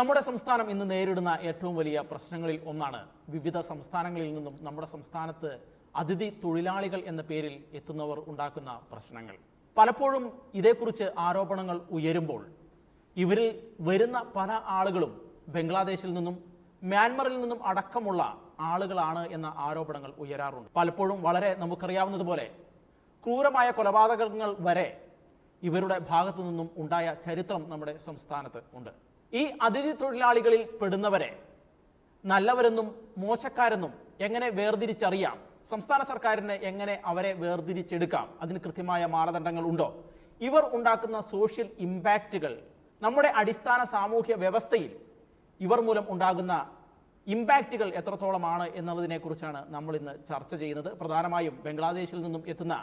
നമ്മുടെ സംസ്ഥാനം ഇന്ന് നേരിടുന്ന ഏറ്റവും വലിയ പ്രശ്നങ്ങളിൽ ഒന്നാണ് വിവിധ സംസ്ഥാനങ്ങളിൽ നിന്നും നമ്മുടെ സംസ്ഥാനത്ത് അതിഥി തൊഴിലാളികൾ എന്ന പേരിൽ എത്തുന്നവർ ഉണ്ടാക്കുന്ന പ്രശ്നങ്ങൾ. പലപ്പോഴും ഇതേക്കുറിച്ച് ആരോപണങ്ങൾ ഉയരുമ്പോൾ ഇവരിൽ വരുന്ന പല ആളുകളും ബംഗ്ലാദേശിൽ നിന്നും മ്യാൻമറിൽ നിന്നും അടക്കമുള്ള ആളുകളാണ് എന്ന ആരോപണങ്ങൾ ഉയരാറുണ്ട്. പലപ്പോഴും വളരെ നമുക്കറിയാവുന്നതുപോലെ ക്രൂരമായ കൊലപാതകങ്ങൾ വരെ ഇവരുടെ ഭാഗത്തു നിന്നും ഉണ്ടായ ചരിത്രം നമ്മുടെ സംസ്ഥാനത്ത് ഉണ്ട്. ഈ അതിഥി തൊഴിലാളികളിൽ പെടുന്നവരെ നല്ലവരെന്നും മോശക്കാരെന്നും എങ്ങനെ വേർതിരിച്ചറിയാം? സംസ്ഥാന സർക്കാരിന് എങ്ങനെ അവരെ വേർതിരിച്ചെടുക്കാം? അതിന് കൃത്യമായ മാനദണ്ഡങ്ങൾ ഉണ്ടോ? ഇവർ ഉണ്ടാക്കുന്ന സോഷ്യൽ ഇമ്പാക്റ്റുകൾ നമ്മുടെ അടിസ്ഥാന സാമൂഹ്യ വ്യവസ്ഥയിൽ ഇവർ മൂലം ഉണ്ടാകുന്ന ഇമ്പാക്റ്റുകൾ എത്രത്തോളമാണ് എന്നുള്ളതിനെക്കുറിച്ചാണ് നമ്മൾ ഇന്ന് ചർച്ച ചെയ്യുന്നത്. പ്രധാനമായും ബംഗ്ലാദേശിൽ നിന്നും എത്തുന്ന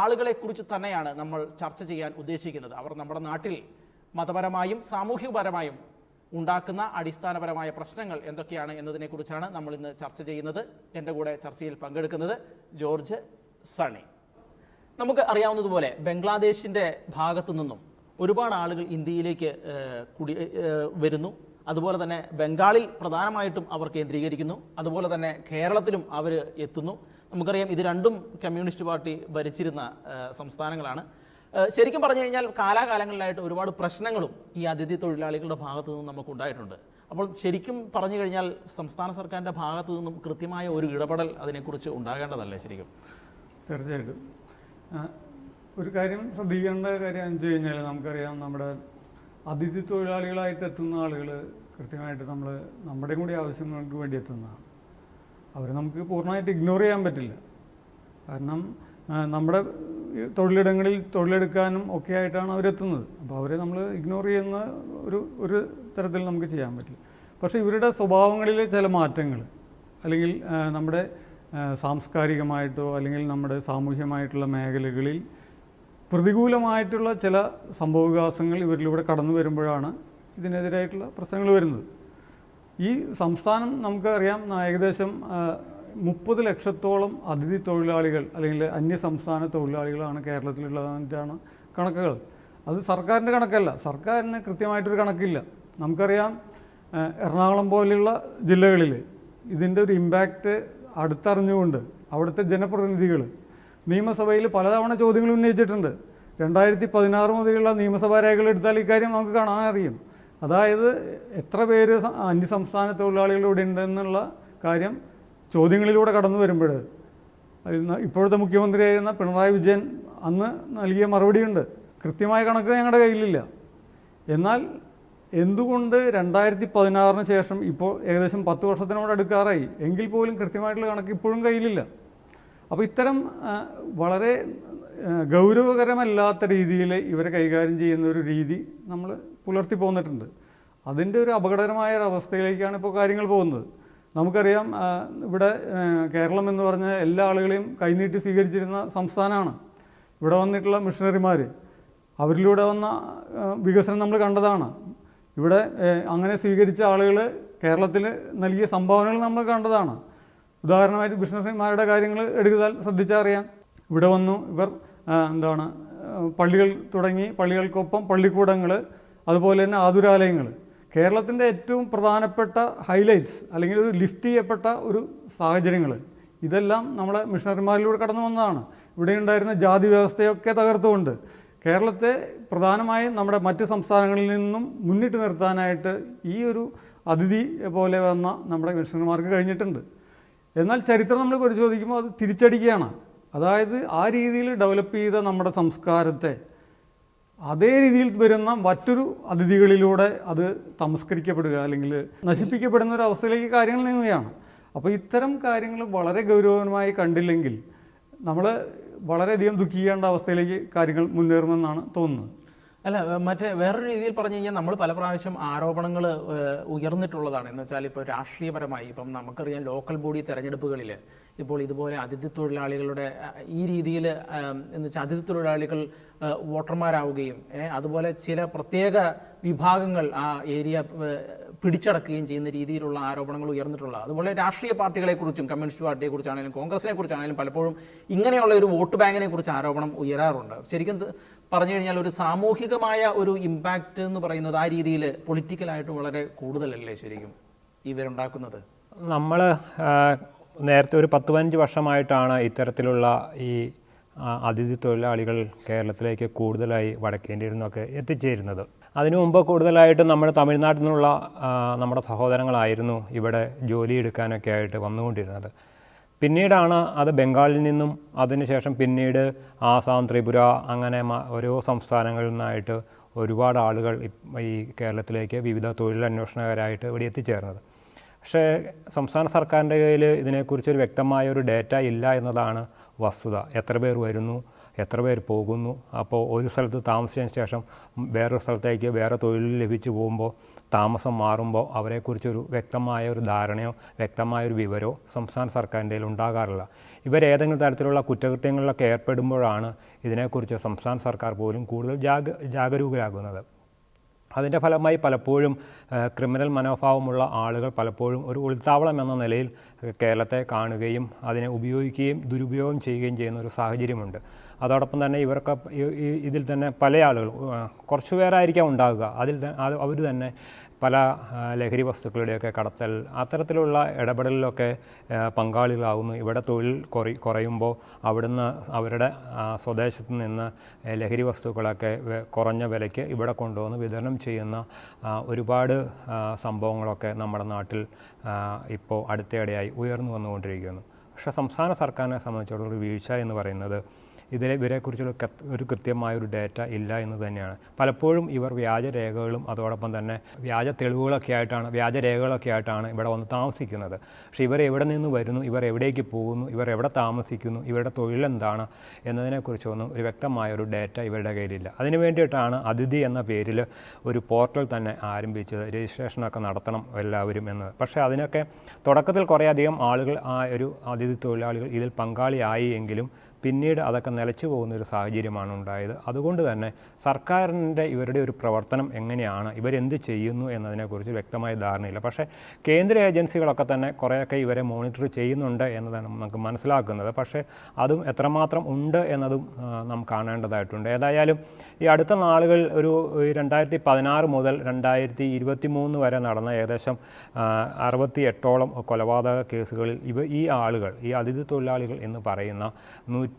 ആളുകളെ കുറിച്ച് തന്നെയാണ് നമ്മൾ ചർച്ച ചെയ്യാൻ ഉദ്ദേശിക്കുന്നത്. അവർ നമ്മുടെ നാട്ടിൽ മതപരമായും സാമൂഹികപരമായും ഉണ്ടാക്കുന്ന അടിസ്ഥാനപരമായ പ്രശ്നങ്ങൾ എന്തൊക്കെയാണ് എന്നതിനെക്കുറിച്ചാണ് നമ്മൾ ഇന്ന് ചർച്ച ചെയ്യുന്നത്. എന്റെ കൂടെ ചർച്ചയിൽ പങ്കെടുക്കുന്നത് ജോർജ് സണി. നമുക്ക് അറിയാവുന്നതുപോലെ ബംഗ്ലാദേശിന്റെ ഭാഗത്തു നിന്നും ഒരുപാട് ആളുകൾ ഇന്ത്യയിലേക്ക് കുടി വരുന്നു. അതുപോലെ തന്നെ ബംഗാളിൽ പ്രധാനമായിട്ടും അവർ കേന്ദ്രീകരിക്കുന്നു. അതുപോലെ തന്നെ കേരളത്തിലും അവർ എത്തുന്നു. നമുക്കറിയാം ഇത് രണ്ടും കമ്മ്യൂണിസ്റ്റ് പാർട്ടി ഭരിച്ചിരുന്ന സംസ്ഥാനങ്ങളാണ്. ശരിക്കും പറഞ്ഞു കഴിഞ്ഞാൽ കാലാകാലങ്ങളിലായിട്ട് ഒരുപാട് പ്രശ്നങ്ങളും ഈ അതിഥി തൊഴിലാളികളുടെ ഭാഗത്തു നിന്നും നമുക്ക് ഉണ്ടായിട്ടുണ്ട്. അപ്പോൾ ശരിക്കും പറഞ്ഞു കഴിഞ്ഞാൽ സംസ്ഥാന സർക്കാരിന്റെ ഭാഗത്തു നിന്നും കൃത്യമായ ഒരു ഇടപെടൽ അതിനെക്കുറിച്ച് ഉണ്ടാകേണ്ടതല്ലേ ശരിക്കും? തീർച്ചയായിട്ടും. ഒരു കാര്യം ശ്രദ്ധിക്കേണ്ട കാര്യം എന്ന് വെച്ച് കഴിഞ്ഞാൽ നമുക്കറിയാം നമ്മുടെ അതിഥി തൊഴിലാളികളായിട്ട് എത്തുന്ന ആളുകൾ കൃത്യമായിട്ട് നമ്മൾ നമ്മുടെയും കൂടി ആവശ്യങ്ങൾക്ക് വേണ്ടി എത്തുന്നതാണ്. അവർ നമുക്ക് പൂർണമായിട്ട് ഇഗ്നോർ ചെയ്യാൻ പറ്റില്ല. കാരണം നമ്മുടെ തൊഴിലിടങ്ങളിൽ തൊഴിലെടുക്കാനും ഒക്കെ ആയിട്ടാണ് അവരെത്തുന്നത്. അപ്പോൾ അവരെ നമ്മൾ ഇഗ്നോർ ചെയ്യുന്ന ഒരു ഒരു തരത്തിൽ നമുക്ക് ചെയ്യാൻ പറ്റില്ല. പക്ഷേ ഇവരുടെ സ്വഭാവങ്ങളിലെ ചില മാറ്റങ്ങൾ അല്ലെങ്കിൽ നമ്മുടെ സാംസ്കാരികമായിട്ടോ അല്ലെങ്കിൽ നമ്മുടെ സാമൂഹ്യമായിട്ടുള്ള മേഖലകളിൽ പ്രതികൂലമായിട്ടുള്ള ചില സംഭവവികാസങ്ങൾ ഇവരിലൂടെ കടന്നു വരുമ്പോഴാണ് ഇതിനെതിരായിട്ടുള്ള പ്രശ്നങ്ങൾ വരുന്നത്. ഈ സംസ്ഥാനം നമുക്കറിയാം ഏകദേശം മുപ്പത് ലക്ഷത്തോളം അതിഥി തൊഴിലാളികൾ അല്ലെങ്കിൽ അന്യ സംസ്ഥാന തൊഴിലാളികളാണ് കേരളത്തിലുള്ളതായിട്ടാണ് കണക്കുകൾ. അത് സർക്കാരിന്റെ കണക്കല്ല. സർക്കാരിന് കൃത്യമായിട്ടൊരു കണക്കില്ല. നമുക്കറിയാം എറണാകുളം പോലെയുള്ള ജില്ലകളിൽ ഇതിന്റെ ഒരു ഇമ്പാക്റ്റ് അടുത്തറിഞ്ഞുകൊണ്ട് അവിടുത്തെ ജനപ്രതിനിധികൾ നിയമസഭയിൽ പലതവണ ചോദ്യങ്ങൾ ഉന്നയിച്ചിട്ടുണ്ട്. രണ്ടായിരത്തി പതിനാറ് മുതലുള്ള നിയമസഭാ രേഖകൾ എടുത്താൽ ഇക്കാര്യം നമുക്ക് കാണാൻ അറിയും. അതായത് എത്ര പേര് അന്യസംസ്ഥാന തൊഴിലാളികൾ ഇവിടെ ഉണ്ടെന്നുള്ള കാര്യം ചോദ്യങ്ങളിലൂടെ കടന്നു വരുമ്പോൾ ഇപ്പോഴത്തെ മുഖ്യമന്ത്രിയായിരുന്ന പിണറായി വിജയൻ അന്ന് നൽകിയ മറുപടിയുണ്ട്. കൃത്യമായ കണക്ക് ഞങ്ങളുടെ കയ്യിലില്ല. എന്നാൽ എന്തുകൊണ്ട് രണ്ടായിരത്തി പതിനാറിന് ശേഷം ഇപ്പോൾ ഏകദേശം പത്ത് വർഷത്തിനോട് അടുക്കാറായി? എങ്കിൽ പോലും കൃത്യമായിട്ടുള്ള കണക്ക് ഇപ്പോഴും കയ്യിലില്ല. അപ്പോൾ ഇത്തരം വളരെ ഗൗരവകരമല്ലാത്ത രീതിയിൽ ഇവരെ കൈകാര്യം ചെയ്യുന്ന ഒരു രീതി നമ്മൾ പുലർത്തി പോന്നിട്ടുണ്ട്. അതിന്റെ ഒരു അപകടകരമായ ഒരു അവസ്ഥയിലേക്കാണ് ഇപ്പോൾ കാര്യങ്ങൾ പോകുന്നത്. നമുക്കറിയാം ഇവിടെ കേരളം എന്ന് പറഞ്ഞ എല്ലാ ആളുകളെയും കൈനീട്ടി സ്വീകരിച്ചിരുന്ന സംസ്ഥാനമാണ്. ഇവിടെ വന്നിട്ടുള്ള മിഷണറിമാർ അവരിലൂടെ വന്ന വികസനം നമ്മൾ കണ്ടതാണ്. ഇവിടെ അങ്ങനെ സ്വീകരിച്ച ആളുകൾ കേരളത്തിൽ നൽകിയ സംഭാവനകൾ നമ്മൾ കണ്ടതാണ്. ഉദാഹരണമായിട്ട് മിഷണറിമാരുടെ കാര്യങ്ങൾ എടുത്താൽ ശ്രദ്ധിച്ചറിയാം ഇവിടെ വന്നു ഇവർ എന്താണ് പള്ളികൾ തുടങ്ങി പള്ളികൾക്കൊപ്പം പള്ളിക്കൂടങ്ങൾ അതുപോലെ തന്നെ ആതുരാലയങ്ങൾ കേരളത്തിന്റെ ഏറ്റവും പ്രധാനപ്പെട്ട ഹൈലൈറ്റ്സ് അല്ലെങ്കിൽ ഒരു ലിഫ്റ്റ് ചെയ്യപ്പെട്ട ഒരു സാഹചര്യങ്ങൾ ഇതെല്ലാം നമ്മളെ മിഷണറിമാരിലൂടെ കടന്നു വന്നതാണ്. ഇവിടെ ഉണ്ടായിരുന്ന ജാതി വ്യവസ്ഥയൊക്കെ തകർത്തുകൊണ്ട് കേരളത്തെ പ്രധാനമായും നമ്മുടെ മറ്റ് സംസ്ഥാനങ്ങളിൽ നിന്നും മുന്നിട്ട് നിർത്താനായിട്ട് ഈ ഒരു അതിഥി പോലെ വന്ന നമ്മുടെ മിഷണറിമാർക്ക് കഴിഞ്ഞിട്ടുണ്ട്. എന്നാൽ ചരിത്രം നമ്മൾ പരിശോധിക്കുമ്പോൾ അത് തിരിച്ചടിക്കുകയാണ്. അതായത് ആ രീതിയിൽ ഡെവലപ്പ് ചെയ്ത നമ്മുടെ സംസ്കാരത്തെ അതേ രീതിയിൽ വരുന്ന മറ്റൊരു അതിഥികളിലൂടെ അത് തമസ്കരിക്കപ്പെടുക അല്ലെങ്കിൽ നശിപ്പിക്കപ്പെടുന്ന ഒരു അവസ്ഥയിലേക്ക് കാര്യങ്ങൾ നീങ്ങുകയാണ്. അപ്പോൾ ഇത്തരം കാര്യങ്ങൾ വളരെ ഗൗരവമായി കണ്ടില്ലെങ്കിൽ നമ്മൾ വളരെയധികം ദുഃഖിക്കേണ്ട അവസ്ഥയിലേക്ക് കാര്യങ്ങൾ മുന്നേറുമെന്നാണ് തോന്നുന്നത്. അല്ല മറ്റേ വേറൊരു രീതിയിൽ പറഞ്ഞു കഴിഞ്ഞാൽ നമ്മൾ പല പ്രാവശ്യം ആരോപണങ്ങൾ ഉയർന്നിട്ടുള്ളതാണ്. എന്ന് വെച്ചാൽ ഇപ്പോൾ രാഷ്ട്രീയപരമായി ഇപ്പം നമുക്കറിയാം ലോക്കൽ ബോഡി തെരഞ്ഞെടുപ്പുകളിൽ ഇപ്പോൾ ഇതുപോലെ അതിഥി തൊഴിലാളികളുടെ ഈ രീതിയിൽ എന്ന് വെച്ചാൽ അതിഥി തൊഴിലാളികൾ വോട്ടർമാരാവുകയും അതുപോലെ ചില പ്രത്യേക വിഭാഗങ്ങൾ ആ ഏരിയ പിടിച്ചടക്കുകയും ചെയ്യുന്ന രീതിയിലുള്ള ആരോപണങ്ങൾ ഉയർന്നിട്ടുള്ള അതുപോലെ രാഷ്ട്രീയ പാർട്ടികളെക്കുറിച്ചും കമ്മ്യൂണിസ്റ്റ് പാർട്ടിയെക്കുറിച്ചാണെങ്കിലും കോൺഗ്രസിനെ കുറിച്ചാണെങ്കിലും പലപ്പോഴും ഇങ്ങനെയുള്ള ഒരു വോട്ട് ബാങ്കിനെ കുറിച്ച് ആരോപണം ഉയരാറുണ്ട്. ശരിക്കും പറഞ്ഞു കഴിഞ്ഞാൽ ഒരു സാമൂഹികമായ ഒരു ഇമ്പാക്റ്റ് എന്ന് പറയുന്നത് ആ രീതിയിൽ പൊളിറ്റിക്കലായിട്ട് വളരെ കൂടുതലല്ലേ ശരിക്കും ഇവരുണ്ടാക്കുന്നത്? നമ്മൾ നേരത്തെ ഒരു പത്ത് പതിനഞ്ച് വർഷമായിട്ടാണ് ഇത്തരത്തിലുള്ള ഈ അതിഥി തൊഴിലാളികൾ കേരളത്തിലേക്ക് കൂടുതലായി വടക്കേന്ത്യയിൽ നിന്നൊക്കെ എത്തിച്ചേരുന്നത്. അതിനു മുമ്പ് കൂടുതലായിട്ടും നമ്മുടെ തമിഴ്നാട്ടിൽ നിന്നുള്ള നമ്മുടെ സഹോദരങ്ങളായിരുന്നു ഇവിടെ ജോലി എടുക്കാനൊക്കെ ആയിട്ട് വന്നുകൊണ്ടിരുന്നത്. പിന്നീടാണ് അത് ബംഗാളിൽ നിന്നും അതിനുശേഷം പിന്നീട് ആസാം ത്രിപുര അങ്ങനെ ഓരോ സംസ്ഥാനങ്ങളിൽ നിന്നായിട്ട് ഒരുപാട് ആളുകൾ ഈ കേരളത്തിലേക്ക് വിവിധ തൊഴിലന്വേഷണകരായിട്ട് ഇവിടെ എത്തിച്ചേർന്നത്. പക്ഷേ സംസ്ഥാന സർക്കാരിന്റെ കയ്യിൽ ഇതിനെക്കുറിച്ചൊരു വ്യക്തമായ ഒരു ഡേറ്റ ഇല്ല എന്നതാണ് വസ്തുത. എത്ര പേർ വരുന്നു എത്ര പേർ പോകുന്നു അപ്പോൾ ഒരു സ്ഥലത്ത് താമസിച്ചതിന് ശേഷം വേറൊരു സ്ഥലത്തേക്ക് വേറെ തൊഴിൽ ലഭിച്ചു പോകുമ്പോൾ താമസം മാറുമ്പോൾ അവരെക്കുറിച്ചൊരു വ്യക്തമായ ഒരു ധാരണയോ വ്യക്തമായ ഒരു വിവരമോ സംസ്ഥാന സർക്കാരിന്റെ ഉണ്ടാകാറില്ല. ഇവരേതെങ്കിലും തരത്തിലുള്ള കുറ്റകൃത്യങ്ങളിലൊക്കെ ഏർപ്പെടുമ്പോഴാണ് ഇതിനെക്കുറിച്ച് സംസ്ഥാന സർക്കാർ പോലും കൂടുതൽ ജാഗ ജാഗരൂകരാകുന്നത്. അതിന്റെ ഫലമായി പലപ്പോഴും ക്രിമിനൽ മനോഭാവമുള്ള ആളുകൾ പലപ്പോഴും ഒരു ഉൾത്താവളം എന്ന നിലയിൽ കേരളത്തെ കാണുകയും അതിനെ ഉപയോഗിക്കുകയും ദുരുപയോഗം ചെയ്യുകയും ചെയ്യുന്ന ഒരു സാഹചര്യമുണ്ട്. അതോടൊപ്പം തന്നെ ഇവർക്ക് ഇതിൽ തന്നെ പല ആളുകൾ കുറച്ച് പേരായിരിക്കാം ഉണ്ടാകുക അതിൽ അവർ തന്നെ പല ലഹരി വസ്തുക്കളുടെയൊക്കെ കടത്തൽ അത്തരത്തിലുള്ള ഇടപെടലിലൊക്കെ പങ്കാളികളാകുന്നു ഇവിടെ തൊഴിൽ കുറ കുറയുമ്പോൾ അവിടുന്ന് അവരുടെ സ്വദേശത്ത് നിന്ന് ലഹരി വസ്തുക്കളൊക്കെ കുറഞ്ഞ വിലയ്ക്ക് ഇവിടെ കൊണ്ടുവന്ന് വിതരണം ചെയ്യുന്ന ഒരുപാട് സംഭവങ്ങളൊക്കെ നമ്മുടെ നാട്ടിൽ ഇപ്പോൾ അടുത്തിടെയായി ഉയർന്നു വന്നുകൊണ്ടിരിക്കുന്നു. പക്ഷേ സംസ്ഥാന സർക്കാരിനെ സംബന്ധിച്ചിടത്തോളം വീഴ്ച എന്ന് പറയുന്നത് ഇതിലെ ഇവരെക്കുറിച്ചുള്ള ഒരു കൃത്യമായ ഒരു ഡേറ്റ ഇല്ല എന്ന് തന്നെയാണ്. പലപ്പോഴും ഇവർ വ്യാജ രേഖകളും അതോടൊപ്പം തന്നെ വ്യാജ തെളിവുകളൊക്കെ ആയിട്ടാണ് വ്യാജ രേഖകളൊക്കെ ആയിട്ടാണ് ഇവിടെ വന്ന് താമസിക്കുന്നത്. പക്ഷേ ഇവർ എവിടെ നിന്ന് വരുന്നു ഇവർ എവിടേക്ക് പോകുന്നു ഇവർ എവിടെ താമസിക്കുന്നു ഇവരുടെ തൊഴിലെന്താണ് എന്നതിനെക്കുറിച്ചൊന്നും ഒരു വ്യക്തമായ ഒരു ഡേറ്റ ഇവരുടെ കയ്യിലില്ല. അതിനു വേണ്ടിയിട്ടാണ് അതിഥി എന്ന പേരിൽ ഒരു പോർട്ടൽ തന്നെ ആരംഭിച്ചത് രജിസ്ട്രേഷനൊക്കെ നടത്തണം എല്ലാവരും എന്നത് പക്ഷേ അതിനൊക്കെ തുടക്കത്തിൽ കുറേയധികം ആളുകൾ ആ ഒരു അതിഥി തൊഴിലാളികൾ ഇതിൽ പങ്കാളിയായി എങ്കിലും പിന്നീട് അതൊക്കെ നിലച്ചു പോകുന്ന ഒരു സാഹചര്യമാണ് ഉണ്ടായത്. അതുകൊണ്ട് തന്നെ സർക്കാരിന്റെ ഇവരുടെ ഒരു പ്രവർത്തനം എങ്ങനെയാണ് ഇവരെന്ത് ചെയ്യുന്നു എന്നതിനെക്കുറിച്ച് വ്യക്തമായ ധാരണയില്ല. പക്ഷേ കേന്ദ്ര ഏജൻസികളൊക്കെ തന്നെ കുറേയൊക്കെ ഇവരെ മോണിറ്റർ ചെയ്യുന്നുണ്ട് എന്നതാണ് നമുക്ക് മനസ്സിലാക്കുന്നത്. പക്ഷേ അതും എത്രമാത്രം ഉണ്ട് എന്നതും നാം കാണേണ്ടതായിട്ടുണ്ട്. ഏതായാലും ഈ അടുത്ത നാളുകൾ ഒരു രണ്ടായിരത്തി പതിനാറ് മുതൽ രണ്ടായിരത്തി ഇരുപത്തി മൂന്ന് വരെ നടന്ന ഏകദേശം അറുപത്തി എട്ടോളം കൊലപാതക കേസുകളിൽ ഇവ ഈ ആളുകൾ ഈ അതിഥി തൊഴിലാളികൾ എന്ന് പറയുന്ന നൂറ്റി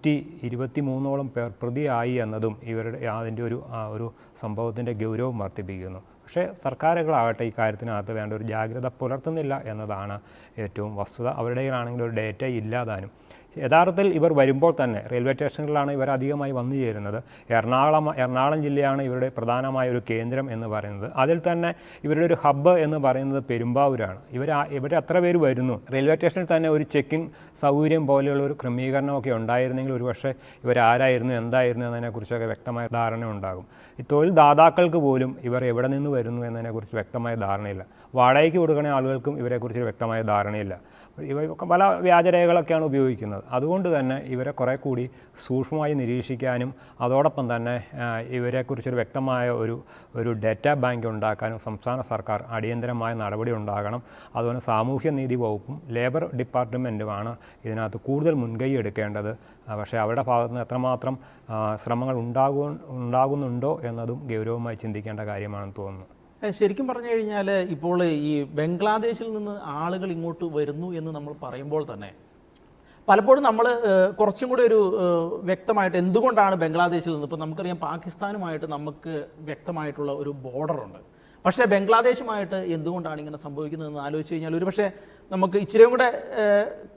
ഇരുപത്തി മൂന്നോളം പേർ പ്രതിയായി എന്നതും ഇവരുടെ അതിന്റെ ഒരു ഒരു സംഭവത്തിന്റെ ഗൗരവം വർദ്ധിപ്പിക്കുന്നു. പക്ഷേ സർക്കാരുകളാകട്ടെ ഈ കാര്യത്തിനകത്ത് വേണ്ട ഒരു ജാഗ്രത പുലർത്തുന്നില്ല എന്നതാണ് ഏറ്റവും വസ്തുത. അവരുടെ കയ്യിലാണെങ്കിൽ ഒരു ഡേറ്റ ഇല്ലാതാനും യഥാർത്ഥത്തിൽ ഇവർ വരുമ്പോൾ തന്നെ റെയിൽവേ സ്റ്റേഷനുകളിലാണ് ഇവർ അധികമായി വന്നു ചേരുന്നത്. എറണാകുളം എറണാകുളം ജില്ലയാണ് ഇവരുടെ പ്രധാനമായ ഒരു കേന്ദ്രം എന്ന് പറയുന്നത്. അതിൽ തന്നെ ഇവരുടെ ഒരു ഹബ്ബ് എന്ന് പറയുന്നത് പെരുമ്പാവൂരാണ്. ഇവർ ഇവർ അത്ര പേര് വരുന്നു? റെയിൽവേ സ്റ്റേഷനിൽ തന്നെ ഒരു ചെക്കിൻ സൗകര്യം പോലെയുള്ള ഒരു ക്രമീകരണമൊക്കെ ഉണ്ടായിരുന്നെങ്കിൽ ഒരുപക്ഷെ ഇവരാരായിരുന്നു എന്തായിരുന്നു എന്നതിനെക്കുറിച്ചൊക്കെ വ്യക്തമായ ധാരണ ഉണ്ടാകും. ഈ തൊഴിൽ ദാതാക്കൾക്ക് പോലും ഇവർ എവിടെ നിന്ന് വരുന്നു എന്നതിനെക്കുറിച്ച് വ്യക്തമായ ധാരണയില്ല. വാടകയ്ക്ക് കൊടുക്കുന്ന ആളുകൾക്കും ഇവരെക്കുറിച്ച് വ്യക്തമായ ധാരണയില്ല. ഇവ പല വ്യാജരേഖകളൊക്കെയാണ് ഉപയോഗിക്കുന്നത്. അതുകൊണ്ട് തന്നെ ഇവരെ കുറേ കൂടി സൂക്ഷ്മമായി നിരീക്ഷിക്കാനും അതോടൊപ്പം തന്നെ ഇവരെക്കുറിച്ചൊരു വ്യക്തമായ ഒരു ഒരു ഡേറ്റ ബാങ്ക് ഉണ്ടാക്കാനും സംസ്ഥാന സർക്കാർ അടിയന്തരമായ നടപടി ഉണ്ടാകണം. അതുപോലെ സാമൂഹ്യനീതി വകുപ്പും ലേബർ ഡിപ്പാർട്ട്മെന്റുമാണ് ഇതിനകത്ത് കൂടുതൽ മുൻകൈ എടുക്കേണ്ടത്. പക്ഷേ അവരുടെ ഭാഗത്തുനിന്ന് എത്രമാത്രം ശ്രമങ്ങൾ ഉണ്ടാകു ഉണ്ടാകുന്നുണ്ടോ എന്നതും ഗൗരവമായി ചിന്തിക്കേണ്ട കാര്യമാണെന്ന് തോന്നുന്നു. ശരിക്കും പറഞ്ഞു കഴിഞ്ഞാൽ ഇപ്പോൾ ഈ ബംഗ്ലാദേശിൽ നിന്ന് ആളുകൾ ഇങ്ങോട്ട് വരുന്നു എന്ന് നമ്മൾ പറയുമ്പോൾ തന്നെ പലപ്പോഴും നമ്മൾ കുറച്ചും കൂടി ഒരു വ്യക്തമായിട്ട് എന്തുകൊണ്ടാണ് ബംഗ്ലാദേശിൽ നിന്ന്? ഇപ്പോൾ നമുക്കറിയാം പാകിസ്ഥാനുമായിട്ട് നമുക്ക് വ്യക്തമായിട്ടുള്ള ഒരു ബോർഡറുണ്ട് പക്ഷേ ബംഗ്ലാദേശുമായിട്ട് എന്തുകൊണ്ടാണ് ഇങ്ങനെ സംഭവിക്കുന്നതെന്ന് ആലോചിച്ച് കഴിഞ്ഞാൽ ഒരു പക്ഷേ നമുക്ക് ഇച്ചിരിയും കൂടെ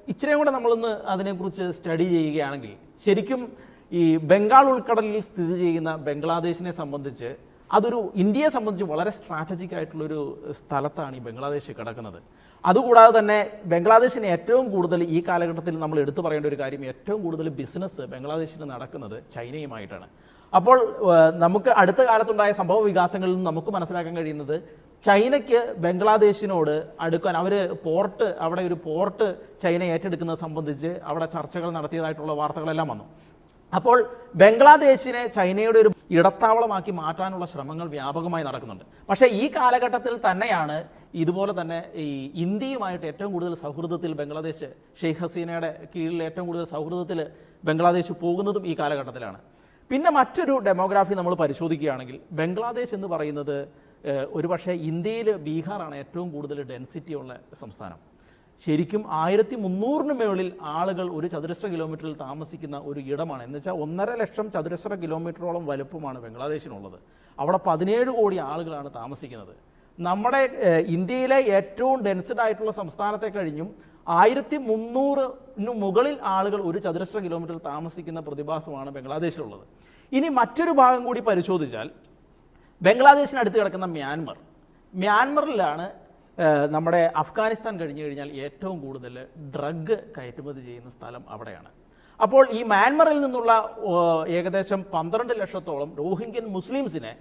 ഇച്ചിരിയും കൂടെ നമ്മളൊന്ന് അതിനെക്കുറിച്ച് സ്റ്റഡി ചെയ്യുകയാണെങ്കിൽ ശരിക്കും ഈ ബംഗാൾ ഉൾക്കടലിൽ സ്ഥിതി ചെയ്യുന്ന ബംഗ്ലാദേശിനെ സംബന്ധിച്ച് അതൊരു ഇന്ത്യയെ സംബന്ധിച്ച് വളരെ സ്ട്രാറ്റജിക് ആയിട്ടുള്ളൊരു സ്ഥലത്താണ് ഈ ബംഗ്ലാദേശ് കിടക്കുന്നത്. അതുകൂടാതെ തന്നെ ബംഗ്ലാദേശിന് ഏറ്റവും കൂടുതൽ ഈ കാലഘട്ടത്തിൽ നമ്മൾ എടുത്തു പറയേണ്ട ഒരു കാര്യം ഏറ്റവും കൂടുതൽ ബിസിനസ് ബംഗ്ലാദേശിൽ നടക്കുന്നത് ചൈനയുമായിട്ടാണ്. അപ്പോൾ നമുക്ക് അടുത്ത കാലത്തുണ്ടായ സംഭവ വികാസങ്ങളിൽ നിന്ന് നമുക്ക് മനസ്സിലാക്കാൻ കഴിയുന്നത് ചൈനയ്ക്ക് ബംഗ്ലാദേശിനോട് അടുക്കാൻ അവർ പോർട്ട് അവിടെ ഒരു പോർട്ട് ചൈന ഏറ്റെടുക്കുന്നത് സംബന്ധിച്ച് അവിടെ ചർച്ചകൾ നടത്തിയതായിട്ടുള്ള വാർത്തകളെല്ലാം വന്നു. അപ്പോൾ ബംഗ്ലാദേശിനെ ചൈനയുടെ ഒരു ഇടത്താവളമാക്കി മാറ്റാനുള്ള ശ്രമങ്ങൾ വ്യാപകമായി നടക്കുന്നുണ്ട്. പക്ഷേ ഈ കാലഘട്ടത്തിൽ തന്നെയാണ് ഇതുപോലെ തന്നെ ഈ ഇന്ത്യയുമായിട്ട് ഏറ്റവും കൂടുതൽ സൗഹൃദത്തിൽ ബംഗ്ലാദേശ് ഷെയ്ഖ് ഹസീനയുടെ കീഴിൽ ഏറ്റവും കൂടുതൽ സൗഹൃദത്തിൽ ബംഗ്ലാദേശ് പോകുന്നതും ഈ കാലഘട്ടത്തിലാണ്. പിന്നെ മറ്റൊരു ഡെമോഗ്രാഫി നമ്മൾ പരിശോധിക്കുകയാണെങ്കിൽ ബംഗ്ലാദേശ് എന്ന് പറയുന്നത് ഒരുപക്ഷെ ഇന്ത്യയിൽ ബീഹാറാണ് ഏറ്റവും കൂടുതൽ ഡെൻസിറ്റി ഉള്ള സംസ്ഥാനം. ശരിക്കും ആയിരത്തി മുന്നൂറിന് മുകളിൽ ആളുകൾ ഒരു ചതുരശ്ര കിലോമീറ്ററിൽ താമസിക്കുന്ന ഒരു ഇടമാണ്. എന്ന് വെച്ചാൽ ഒന്നര ലക്ഷം ചതുരശ്ര കിലോമീറ്ററോളം വലുപ്പമാണ് ബംഗ്ലാദേശിനുള്ളത്. അവിടെ പതിനേഴ് കോടി ആളുകളാണ് താമസിക്കുന്നത്. നമ്മുടെ ഇന്ത്യയിലെ ഏറ്റവും ഡെൻസ്ഡ് ആയിട്ടുള്ള സംസ്ഥാനത്തെ കഴിഞ്ഞും ആയിരത്തി മുന്നൂറിന് മുകളിൽ ആളുകൾ ഒരു ചതുരശ്ര കിലോമീറ്ററിൽ താമസിക്കുന്ന പ്രതിഭാസമാണ് ബംഗ്ലാദേശിലുള്ളത്. ഇനി മറ്റൊരു ഭാഗം കൂടി പരിശോധിച്ചാൽ ബംഗ്ലാദേശിനടുത്ത് കിടക്കുന്ന മ്യാൻമർ. മ്യാൻമറിലാണ് നമ്മുടെ അഫ്ഗാനിസ്ഥാൻ കഴിഞ്ഞു കഴിഞ്ഞാൽ ഏറ്റവും കൂടുതൽ ഡ്രഗ് കയറ്റുമതി ചെയ്യുന്ന സ്ഥലം അവിടെയാണ്. അപ്പോൾ ഈ മ്യാൻമറിൽ നിന്നുള്ള ഏകദേശം പന്ത്രണ്ട് ലക്ഷത്തോളം റോഹിംഗ്യൻ മുസ്ലിംസിനെ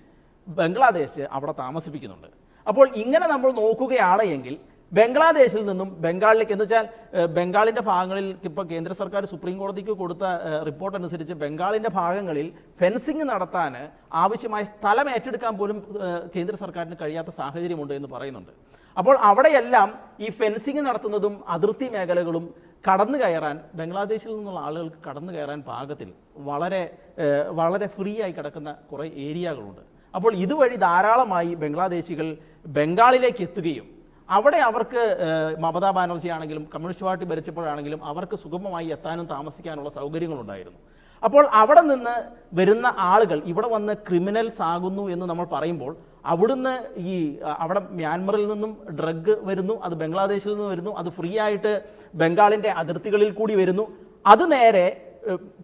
ബംഗ്ലാദേശ് അവിടെ താമസിപ്പിക്കുന്നുണ്ട്. അപ്പോൾ ഇങ്ങനെ നമ്മൾ നോക്കുകയാണ് എങ്കിൽ ബംഗ്ലാദേശിൽ നിന്നും ബംഗാളിലേക്ക് എന്ന് വെച്ചാൽ ബംഗാളിന്റെ ഭാഗങ്ങളിൽ ഇപ്പോൾ കേന്ദ്ര സർക്കാർ സുപ്രീം കോടതിക്ക് കൊടുത്ത റിപ്പോർട്ട് അനുസരിച്ച് ബംഗാളിന്റെ ഭാഗങ്ങളിൽ ഫെൻസിങ് നടത്താൻ ആവശ്യമായ സ്ഥലം ഏറ്റെടുക്കാൻ പോലും കേന്ദ്ര സർക്കാരിന് കഴിയാത്ത സാഹചര്യമുണ്ട് എന്ന് പറയുന്നുണ്ട്. അപ്പോൾ അവിടെയെല്ലാം ഈ ഫെൻസിങ് നടത്തുന്നതും അതിർത്തി മേഖലകളും കടന്നു കയറാൻ ബംഗ്ലാദേശിൽ നിന്നുള്ള ആളുകൾക്ക് കടന്നു കയറാൻ പാകത്തിൽ വളരെ വളരെ ഫ്രീ ആയി കിടക്കുന്ന കുറേ ഏരിയകളുണ്ട്. അപ്പോൾ ഇതുവഴി ധാരാളമായി ബംഗ്ലാദേശികൾ ബംഗാളിലേക്ക് എത്തുകയും അവിടെ അവർക്ക് മമതാ ബാനർജി ആണെങ്കിലും കമ്മ്യൂണിസ്റ്റ് പാർട്ടി ഭരിച്ചപ്പോഴാണെങ്കിലും അവർക്ക് സുഗമമായി എത്താനും താമസിക്കാനുള്ള സൗകര്യങ്ങളുണ്ടായിരുന്നു. അപ്പോൾ അവിടെ നിന്ന് വരുന്ന ആളുകൾ ഇവിടെ വന്ന് ക്രിമിനൽസ് ആകുന്നു എന്ന് നമ്മൾ പറയുമ്പോൾ അവിടുന്ന് ഈ അവിടെ മ്യാൻമറിൽ നിന്നും ഡ്രഗ് വരുന്നു അത് ബംഗ്ലാദേശിൽ നിന്ന് വരുന്നു അത് ഫ്രീ ആയിട്ട് ബംഗാളിന്റെ അതിർത്തികളിൽ കൂടി വരുന്നു അത് നേരെ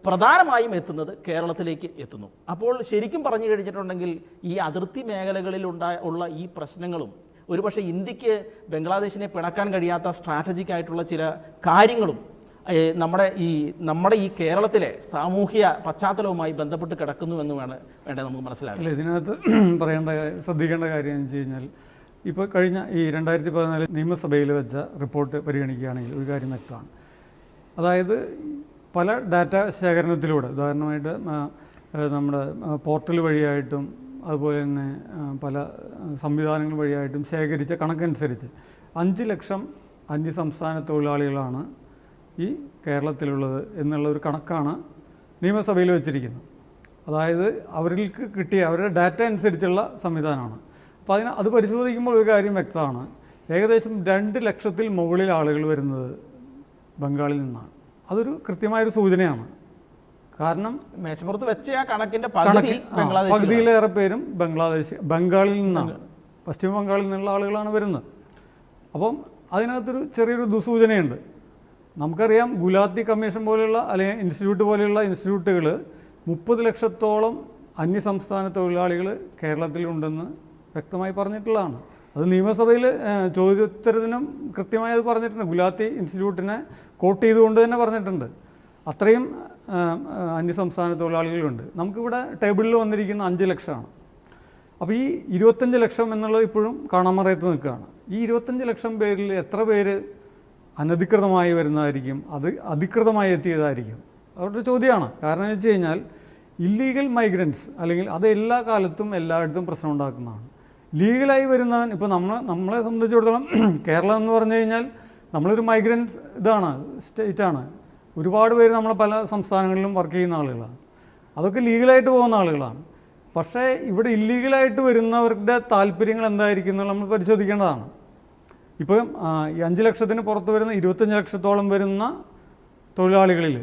പ്രധാനമായും എത്തുന്നത് കേരളത്തിലേക്ക് എത്തുന്നു. അപ്പോൾ ശരിക്കും പറഞ്ഞു കഴിഞ്ഞിട്ടുണ്ടെങ്കിൽ ഈ അതിർത്തി മേഖലകളിൽ ഉണ്ടായ ഉള്ള ഈ പ്രശ്നങ്ങളും ഒരുപക്ഷെ ഇന്ത്യയ്ക്ക് ബംഗ്ലാദേശിനെ പിണക്കാൻ കഴിയാത്ത സ്ട്രാറ്റജിക്കായിട്ടുള്ള ചില കാര്യങ്ങളും നമ്മുടെ ഈ നമ്മുടെ ഈ കേരളത്തിലെ സാമൂഹ്യ പശ്ചാത്തലവുമായി ബന്ധപ്പെട്ട് കിടക്കുന്നു എന്ന് വേണം വേണ്ടത് നമുക്ക് മനസ്സിലാക്കാം. അല്ല ഇതിനകത്ത് പറയേണ്ട ശ്രദ്ധിക്കേണ്ട കാര്യം എന്ന് വെച്ച് കഴിഞ്ഞാൽ ഇപ്പോൾ കഴിഞ്ഞ ഈ രണ്ടായിരത്തി പതിനാല് നിയമസഭയിൽ വെച്ച റിപ്പോർട്ട് പരിഗണിക്കുകയാണെങ്കിൽ ഒരു കാര്യം വ്യക്തമാണ്. അതായത് പല ഡാറ്റ ശേഖരണത്തിലൂടെ ഉദാഹരണമായിട്ട് നമ്മുടെ പോർട്ടൽ വഴിയായിട്ടും അതുപോലെ തന്നെ പല സംവിധാനങ്ങൾ വഴിയായിട്ടും ശേഖരിച്ച കണക്കനുസരിച്ച് അഞ്ച് ലക്ഷം അന്യസംസ്ഥാന തൊഴിലാളികളാണ് ഈ കേരളത്തിലുള്ളത് എന്നുള്ള ഒരു കണക്കാണ് നിയമസഭയിൽ വെച്ചിരിക്കുന്നത്. അതായത് അവർക്ക് കിട്ടിയ അവരുടെ ഡാറ്റ അനുസരിച്ചുള്ള സംവിധാനമാണ്. അപ്പോൾ അതിന് അത് പരിശോധിക്കുമ്പോൾ ഒരു കാര്യം വ്യക്തമാണ്. ഏകദേശം രണ്ട് ലക്ഷത്തിൽ മുകളിൽ ആളുകൾ വരുന്നത് ബംഗാളിൽ നിന്നാണ്. അതൊരു കൃത്യമായൊരു സൂചനയാണ്. കാരണം മേശപ്പുറത്ത് വെച്ച ആ കണക്കിന്റെ പകുതിയിലേറെ പേരും ബംഗ്ലാദേശ് ബംഗാളിൽ നിന്നാണ്. പശ്ചിമ ബംഗാളിൽ നിന്നുള്ള ആളുകളാണ് വരുന്നത്. അപ്പം അതിനകത്തൊരു ചെറിയൊരു ദുസൂചനയുണ്ട്. നമുക്കറിയാം ഗുലാത്തി കമ്മീഷൻ പോലെയുള്ള അല്ലെങ്കിൽ ഇൻസ്റ്റിറ്റ്യൂട്ട് പോലെയുള്ള ഇൻസ്റ്റിറ്റ്യൂട്ടുകൾ മുപ്പത് ലക്ഷത്തോളം അന്യസംസ്ഥാന തൊഴിലാളികൾ കേരളത്തിലുണ്ടെന്ന് വ്യക്തമായി പറഞ്ഞിട്ടുള്ളതാണ്. അത് നിയമസഭയിൽ ചോദ്യോത്തരത്തിനും കൃത്യമായി അത് പറഞ്ഞിട്ടുണ്ട്. ഗുലാത്തി ഇൻസ്റ്റിറ്റ്യൂട്ടിനെ കോട്ട് ചെയ്തുകൊണ്ട് തന്നെ പറഞ്ഞിട്ടുണ്ട്. അത്രയും അന്യസംസ്ഥാന തൊഴിലാളികളുണ്ട്. നമുക്കിവിടെ ടേബിളിൽ വന്നിരിക്കുന്ന അഞ്ച് ലക്ഷമാണ്. അപ്പോൾ ഈ ഇരുപത്തഞ്ച് ലക്ഷം എന്നുള്ളത് ഇപ്പോഴും കാണാമറയത്ത് നിൽക്കുകയാണ്. ഈ ഇരുപത്തഞ്ച് ലക്ഷം പേരിൽ എത്ര പേര് അനധികൃതമായി വരുന്നതായിരിക്കും അത് അധികൃതമായി എത്തിയതായിരിക്കും. അവരുടെ ചോദ്യമാണ്. കാരണം എന്ന് വെച്ച് കഴിഞ്ഞാൽ ഇല്ലീഗൽ മൈഗ്രൻസ് അല്ലെങ്കിൽ അത് എല്ലാ കാലത്തും എല്ലായിടത്തും പ്രശ്നം ഉണ്ടാക്കുന്നതാണ്. ലീഗലായി വരുന്നവൻ ഇപ്പോൾ നമ്മൾ നമ്മളെ സംബന്ധിച്ചിടത്തോളം കേരളം എന്ന് പറഞ്ഞു കഴിഞ്ഞാൽ നമ്മളൊരു മൈഗ്രൻസ് ഇതാണ് സ്റ്റേറ്റാണ് ഒരുപാട് പേര് നമ്മളെ പല സംസ്ഥാനങ്ങളിലും വർക്ക് ചെയ്യുന്ന ആളുകളാണ്. അതൊക്കെ ലീഗലായിട്ട് പോകുന്ന ആളുകളാണ്. പക്ഷേ ഇവിടെ ഇല്ലീഗലായിട്ട് വരുന്നവരുടെ താല്പര്യങ്ങൾ എന്തായിരിക്കും എന്നുള്ളത് നമ്മൾ പരിശോധിക്കേണ്ടതാണ്. ഇപ്പം ഈ അഞ്ച് ലക്ഷത്തിന് പുറത്ത് വരുന്ന ഇരുപത്തഞ്ച് ലക്ഷത്തോളം വരുന്ന തൊഴിലാളികളിൽ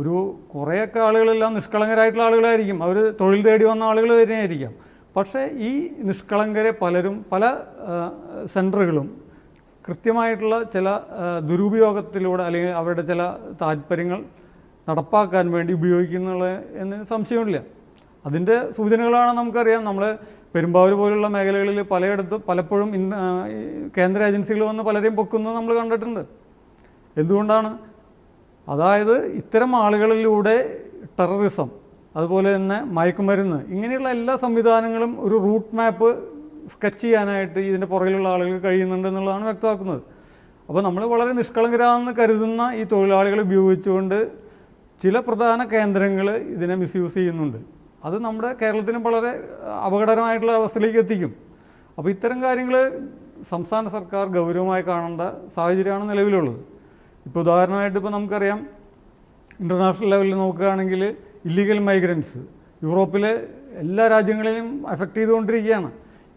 ഒരു കുറേയൊക്കെ ആളുകളെല്ലാം നിഷ്കളങ്കരായിട്ടുള്ള ആളുകളായിരിക്കും. അവർ തൊഴിൽ തേടി വന്ന ആളുകൾ തന്നെയായിരിക്കാം. പക്ഷേ ഈ നിഷ്കളങ്കരെ പലരും പല സെന്ററുകളും കൃത്യമായിട്ടുള്ള ചില ദുരുപയോഗത്തിലൂടെ അല്ലെങ്കിൽ അവരുടെ ചില താല്പര്യങ്ങൾ നടപ്പാക്കാൻ വേണ്ടി ഉപയോഗിക്കുന്നുള്ള എന്നതിന് സംശയമില്ല അതിന്റെ സൂചനകളാണ് നമുക്കറിയാം. നമ്മൾ പെരുമ്പാവൂർ പോലുള്ള മേഖലകളിൽ പലയിടത്തും പലപ്പോഴും കേന്ദ്ര ഏജൻസികൾ വന്ന് പലരെയും പൊക്കുന്നത് നമ്മൾ കണ്ടിട്ടുണ്ട്. എന്തുകൊണ്ടാണ്? അതായത് ഇത്തരം ആളുകളിലൂടെ ടെററിസം അതുപോലെ തന്നെ മയക്കുമരുന്ന് ഇങ്ങനെയുള്ള എല്ലാ സംവിധാനങ്ങളും ഒരു റൂട്ട് മാപ്പ് സ്കെച്ച് ചെയ്യാനായിട്ട് ഇതിന്റെ പുറകിലുള്ള ആളുകൾ കഴിയുന്നുണ്ട് എന്നുള്ളതാണ് വ്യക്തമാക്കുന്നത്. അപ്പോൾ നമ്മൾ വളരെ നിഷ്കളങ്കരാണെന്ന് കരുതുന്ന ഈ തൊഴിലാളികളെ ഉപയോഗിച്ചുകൊണ്ട് ചില പ്രധാന കേന്ദ്രങ്ങൾ ഇതിനെ മിസ്യൂസ് ചെയ്യുന്നുണ്ട്. അത് നമ്മുടെ കേരളത്തിന് വളരെ അപകടകരമായിട്ടുള്ള അവസ്ഥയിലേക്ക് എത്തിക്കും. അപ്പോൾ ഇത്തരം കാര്യങ്ങൾ സംസ്ഥാന സർക്കാർ ഗൗരവമായി കാണേണ്ട സാഹചര്യമാണ് നിലവിലുള്ളത്. ഇപ്പോൾ ഉദാഹരണമായിട്ട് ഇപ്പോൾ നമുക്കറിയാം ഇന്റർനാഷണൽ ലെവലിൽ നോക്കുകയാണെങ്കിൽ ഇല്ലീഗൽ മൈഗ്രൻസ് യൂറോപ്പിലെ എല്ലാ രാജ്യങ്ങളിലും അഫക്റ്റ് ചെയ്തുകൊണ്ടിരിക്കുകയാണ്.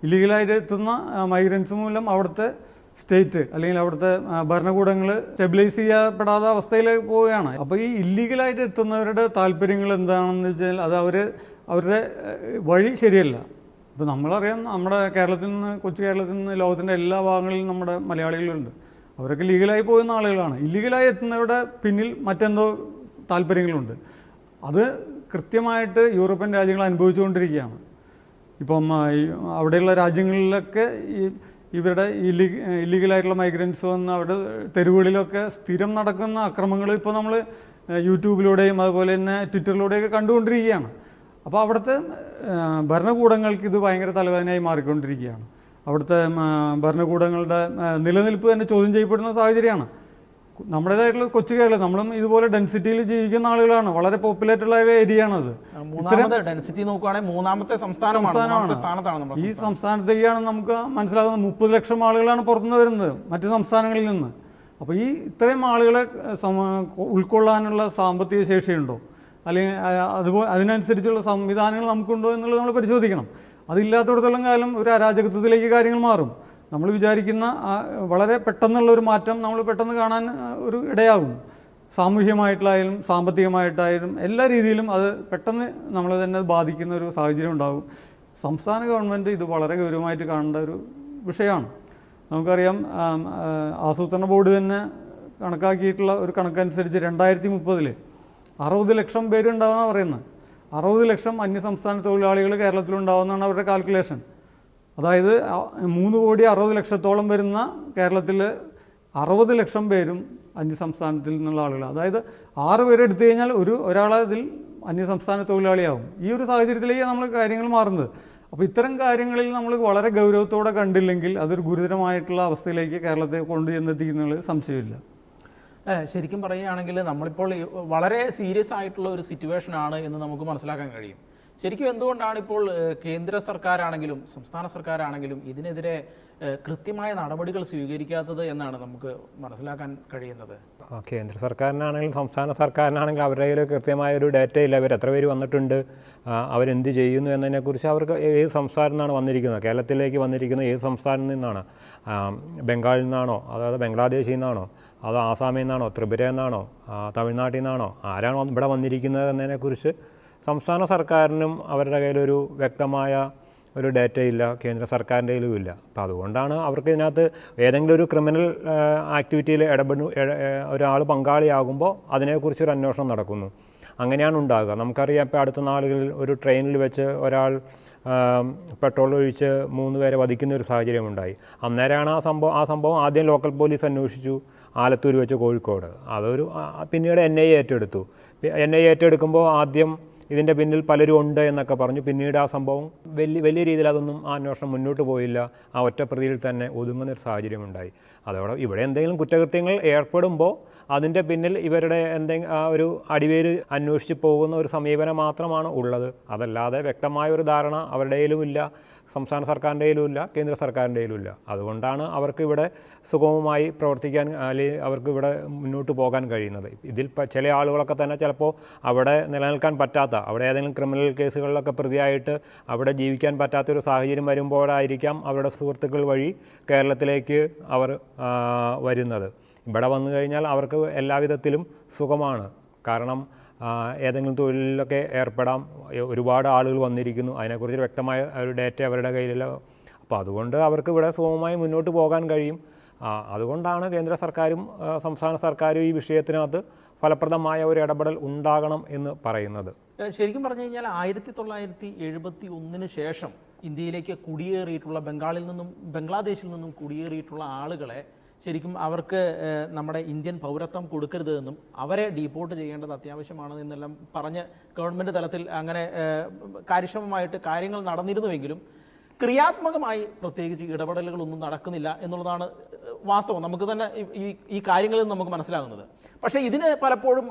ഇല്ലീഗലായിട്ട് എത്തുന്ന മൈഗ്രൻസ് മൂലം അവിടുത്തെ സ്റ്റേറ്റ് അല്ലെങ്കിൽ അവിടുത്തെ ഭരണകൂടങ്ങൾ സ്റ്റെബിലൈസ് ചെയ്യപ്പെടാത്ത അവസ്ഥയിലേക്ക് പോവുകയാണ്. അപ്പോൾ ഈ ഇല്ലീഗലായിട്ട് എത്തുന്നവരുടെ താല്പര്യങ്ങൾ എന്താണെന്ന് വെച്ചാൽ അത് അവർ അവരുടെ വഴി ശരിയല്ല. ഇപ്പോൾ നമ്മളറിയാം നമ്മുടെ കേരളത്തിൽ നിന്ന് കൊച്ചു കേരളത്തിൽ നിന്ന് ലോകത്തിന്റെ എല്ലാ ഭാഗങ്ങളിലും നമ്മുടെ മലയാളികളുണ്ട്. അവരൊക്കെ ലീഗലായി പോകുന്ന ആളുകളാണ്. ഇല്ലീഗലായി എത്തുന്നവരുടെ പിന്നിൽ മറ്റെന്തോ താല്പര്യങ്ങളുണ്ട്. അത് കൃത്യമായിട്ട് യൂറോപ്യൻ രാജ്യങ്ങൾ അനുഭവിച്ചുകൊണ്ടിരിക്കുകയാണ്. ഇപ്പം അവിടെയുള്ള രാജ്യങ്ങളിലൊക്കെ ഈ ഇവരുടെ ഇല്ലീ ഇല്ലീഗലായിട്ടുള്ള മൈഗ്രൻസ് വന്ന് അവിടെ തെരുവുകളിലൊക്കെ സ്ഥിരം നടക്കുന്ന അക്രമങ്ങൾ ഇപ്പോൾ നമ്മൾ യൂട്യൂബിലൂടെയും അതുപോലെ തന്നെ ട്വിറ്ററിലൂടെയൊക്കെ കണ്ടുകൊണ്ടിരിക്കുകയാണ്. അപ്പോൾ അവിടുത്തെ ഭരണകൂടങ്ങൾക്ക് ഇത് ഭയങ്കര തലവേദനയായി മാറിക്കൊണ്ടിരിക്കുകയാണ്. അവിടുത്തെ ഭരണകൂടങ്ങളുടെ നിലനിൽപ്പ് തന്നെ ചോദ്യം ചെയ്യപ്പെടുന്ന സാഹചര്യമാണ്. നമ്മുടേതായിട്ടുള്ള കൊച്ചു കേരളം നമ്മളും ഇതുപോലെ ഡെൻസിറ്റിയിൽ ജീവിക്കുന്ന ആളുകളാണ്. വളരെ പോപ്പുലേറ്റുള്ള ഒരു ഏരിയ ആണത് ഡെൻസിറ്റി നോക്കുകയാണെങ്കിൽ മൂന്നാമത്തെ സംസ്ഥാനമാണ്. ഈ സംസ്ഥാനത്തേക്കാണ് നമുക്ക് മനസ്സിലാകുന്നത് മുപ്പത് ലക്ഷം ആളുകളാണ് പുറത്തുനിന്ന് വരുന്നത് മറ്റ് സംസ്ഥാനങ്ങളിൽ നിന്ന്. അപ്പോൾ ഈ ഇത്രയും ആളുകളെ ഉൾക്കൊള്ളാനുള്ള സാമ്പത്തിക ശേഷിയുണ്ടോ? അല്ലെങ്കിൽ അതുപോലെ അതിനനുസരിച്ചുള്ള സംവിധാനങ്ങൾ നമുക്കുണ്ടോ എന്നുള്ളത് നമ്മൾ പരിശോധിക്കണം. അതില്ലാത്തടത്തോളം കാലം ഒരു അരാജകത്വത്തിലേക്ക് കാര്യങ്ങൾ മാറും. നമ്മൾ വിചാരിക്കുന്ന വളരെ പെട്ടെന്നുള്ള ഒരു മാറ്റം നമ്മൾ പെട്ടെന്ന് കാണാൻ ഒരു ഇടയാകും. സാമൂഹ്യമായിട്ടായാലും സാമ്പത്തികമായിട്ടായാലും എല്ലാ രീതിയിലും അത് പെട്ടെന്ന് നമ്മളെ തന്നെ ബാധിക്കുന്ന ഒരു സാഹചര്യം ഉണ്ടാകും. സംസ്ഥാന ഗവൺമെന്റ് ഇത് വളരെ ഗൗരവമായിട്ട് കാണേണ്ട ഒരു വിഷയമാണ്. നമുക്കറിയാം ആസൂത്രണ ബോർഡ് തന്നെ കണക്കാക്കിയിട്ടുള്ള ഒരു കണക്കനുസരിച്ച് രണ്ടായിരത്തി മുപ്പതിൽ അറുപത് ലക്ഷം പേരുണ്ടാവുന്ന പറയുന്നത് അറുപത് ലക്ഷം അന്യസംസ്ഥാന തൊഴിലാളികൾ കേരളത്തിലുണ്ടാവുന്നതാണ് അവരുടെ കാൽക്കുലേഷൻ അതായത് മൂന്ന് കോടി അറുപത് ലക്ഷത്തോളം വരുന്ന കേരളത്തിൽ അറുപത് ലക്ഷം പേരും അന്യസംസ്ഥാനത്തിൽ നിന്നുള്ള ആളുകൾ അതായത് ആറ് പേരെടുത്തു കഴിഞ്ഞാൽ ഒരു ഒരാളെ ഇതിൽ അന്യസംസ്ഥാന തൊഴിലാളിയാവും. ഈ ഒരു സാഹചര്യത്തിലേക്ക് നമ്മൾ കാര്യങ്ങൾ മാറുന്നത്. അപ്പോൾ ഇത്തരം കാര്യങ്ങളിൽ നമ്മൾ വളരെ ഗൗരവത്തോടെ കണ്ടില്ലെങ്കിൽ അതൊരു ഗുരുതരമായിട്ടുള്ള അവസ്ഥയിലേക്ക് കേരളത്തെ കൊണ്ടു ചെന്നെത്തിക്കുന്നതിൽ സംശയമില്ല. ശരിക്കും പറയുകയാണെങ്കിൽ നമ്മളിപ്പോൾ വളരെ സീരിയസ് ആയിട്ടുള്ള ഒരു സിറ്റുവേഷൻ ആണ് എന്ന് നമുക്ക് മനസ്സിലാക്കാൻ കഴിയും. ശരിക്കും എന്തുകൊണ്ടാണ് ഇപ്പോൾ കേന്ദ്ര സർക്കാരാണെങ്കിലും സംസ്ഥാന സർക്കാരാണെങ്കിലും ഇതിനെതിരെ കൃത്യമായ നടപടികൾ സ്വീകരിക്കാത്തത് എന്നാണ് നമുക്ക് മനസ്സിലാക്കാൻ കഴിയുന്നത്? കേന്ദ്ര സർക്കാരിനാണെങ്കിലും സംസ്ഥാന സർക്കാരിനാണെങ്കിലും അവരുടെ കയ്യിൽ കൃത്യമായ ഒരു ഡാറ്റ ഇല്ല. അവർ എത്ര പേര് വന്നിട്ടുണ്ട്? അവരെന്ത് ചെയ്യുന്നു എന്നതിനെക്കുറിച്ച് അവർക്ക് ഏത് സംസ്ഥാനം നിന്നാണ് വന്നിരിക്കുന്നത്? കേരളത്തിലേക്ക് വന്നിരിക്കുന്നത് ഏത് സംസ്ഥാനത്ത് നിന്നാണ്? ബംഗാളിൽ നിന്നാണോ? അതായത് ബംഗ്ലാദേശിൽ നിന്നാണോ? അതോ ആസാമിൽ നിന്നാണോ ത്രിപുരയിൽ നിന്നാണോ തമിഴ്നാട്ടിൽ നിന്നാണോ ആരാണ് ഇവിടെ വന്നിരിക്കുന്നത് എന്നതിനെക്കുറിച്ച് സംസ്ഥാന സർക്കാരിനും അവരുടെ കയ്യിലൊരു വ്യക്തമായ ഒരു ഡേറ്റ ഇല്ല കേന്ദ്ര സർക്കാരിന്റെ കയ്യിലും ഇല്ല അപ്പോൾ അതുകൊണ്ടാണ് അവർക്ക് ഇതിനകത്ത് ഏതെങ്കിലും ഒരു ക്രിമിനൽ ആക്ടിവിറ്റിയിൽ ഇടപെടു ഒരാൾ പങ്കാളിയാകുമ്പോൾ അതിനെക്കുറിച്ച് ഒരു അന്വേഷണം നടക്കുന്നു. അങ്ങനെയാണ് ഉണ്ടാകുക. നമുക്കറിയാം ഇപ്പോൾ അടുത്ത നാളുകളിൽ ഒരു ട്രെയിനിൽ വെച്ച് ഒരാൾ പെട്രോൾ ഒഴിച്ച് മൂന്ന് പേരെ വധിക്കുന്ന ഒരു സാഹചര്യം ഉണ്ടായി. അന്നേരമാണ് ആ സംഭവം ആ സംഭവം ആദ്യം ലോക്കൽ പോലീസ് അന്വേഷിച്ചു. ആലത്തൂർ വെച്ച് കോഴിക്കോട്. അതൊരു പിന്നീട് എൻ ഐ ഏറ്റെടുത്തു. എൻ ഐ ഏറ്റെടുക്കുമ്പോൾ ആദ്യം ഇതിന്റെ പിന്നിൽ പലരും ഉണ്ട് എന്നൊക്കെ പറഞ്ഞു. പിന്നീട് ആ സംഭവം വലിയ വലിയ രീതിയിൽ അതൊന്നും ആ അന്വേഷണം മുന്നോട്ട് പോയില്ല. ആ ഒറ്റപ്രതിയിൽ തന്നെ ഒതുങ്ങുന്നൊരു സാഹചര്യമുണ്ടായി അതോടെ ഇവിടെ എന്തെങ്കിലും കുറ്റകൃത്യങ്ങൾ ഏർപ്പെടുമ്പോൾ അതിന്റെ പിന്നിൽ ഇവരുടെ എന്തെങ്കിലും ആ ഒരു അടിവേര് അന്വേഷിച്ച് പോകുന്ന ഒരു സമീപനം മാത്രമാണ് ഉള്ളത്. അതല്ലാതെ വ്യക്തമായ ഒരു ധാരണ അവരുടെയിലുമില്ല സംസ്ഥാന സർക്കാരിന്റെ കയ്യിലുമില്ല കേന്ദ്ര സർക്കാരിന്റെ കയ്യിലുമില്ല അതുകൊണ്ടാണ് അവർക്ക് ഇവിടെ സുഗമമായി പ്രവർത്തിക്കാൻ അല്ലെങ്കിൽ അവർക്ക് ഇവിടെ മുന്നോട്ട് പോകാൻ കഴിയുന്നത്. ഇതിൽ ചില ആളുകളൊക്കെ തന്നെ ചിലപ്പോൾ അവിടെ നിലനിൽക്കാൻ പറ്റാത്ത അവിടെ ഏതെങ്കിലും ക്രിമിനൽ കേസുകളിലൊക്കെ പ്രതിയായിട്ട് അവിടെ ജീവിക്കാൻ പറ്റാത്തൊരു സാഹചര്യം വരുമ്പോഴായിരിക്കാം അവരുടെ സുഹൃത്തുക്കൾ വഴി കേരളത്തിലേക്ക് അവർ വരുന്നത്. ഇവിടെ വന്നു കഴിഞ്ഞാൽ അവർക്ക് എല്ലാവിധത്തിലും സുഖമാണ്. കാരണം ഏതെങ്കിലും തൊഴിലിലൊക്കെ ഏർപ്പെടാം. ഒരുപാട് ആളുകൾ വന്നിരിക്കുന്നു. അതിനെക്കുറിച്ച് വ്യക്തമായ ഒരു ഡേറ്റ അവരുടെ കയ്യിലില്ല അപ്പോൾ അതുകൊണ്ട് അവർക്ക് ഇവിടെ സുഗമമായി മുന്നോട്ട് പോകാൻ കഴിയും. അതുകൊണ്ടാണ് കേന്ദ്ര സർക്കാരും സംസ്ഥാന സർക്കാരും ഈ വിഷയത്തിനകത്ത് ഫലപ്രദമായ ഒരു ഇടപെടൽ ഉണ്ടാകണം എന്ന് പറയുന്നത്. ശരിക്കും പറഞ്ഞു കഴിഞ്ഞാൽ ആയിരത്തി തൊള്ളായിരത്തി എഴുപത്തി ഒന്നിന് ശേഷം ഇന്ത്യയിലേക്ക് കുടിയേറിയിട്ടുള്ള ബംഗാളിൽ നിന്നും ബംഗ്ലാദേശിൽ നിന്നും കുടിയേറിയിട്ടുള്ള ആളുകളെ ശരിക്കും അവർക്ക് നമ്മുടെ ഇന്ത്യൻ പൗരത്വം കൊടുക്കരുത് എന്നും അവരെ ഡീപ്പോർട്ട് ചെയ്യേണ്ടത് അത്യാവശ്യമാണ് എന്നെല്ലാം പറഞ്ഞ് ഗവൺമെന്റ് തലത്തിൽ അങ്ങനെ കാര്യക്ഷമമായിട്ട് കാര്യങ്ങൾ നടന്നിരുന്നുവെങ്കിലും ക്രിയാത്മകമായി പ്രത്യേകിച്ച് ഇടപെടലുകളൊന്നും നടക്കുന്നില്ല എന്നുള്ളതാണ് വാസ്തവം. നമുക്ക് തന്നെ ഈ ഈ കാര്യങ്ങളിൽ നിന്ന് നമുക്ക് മനസ്സിലാകുന്നത്. പക്ഷേ ഇതിന് പലപ്പോഴും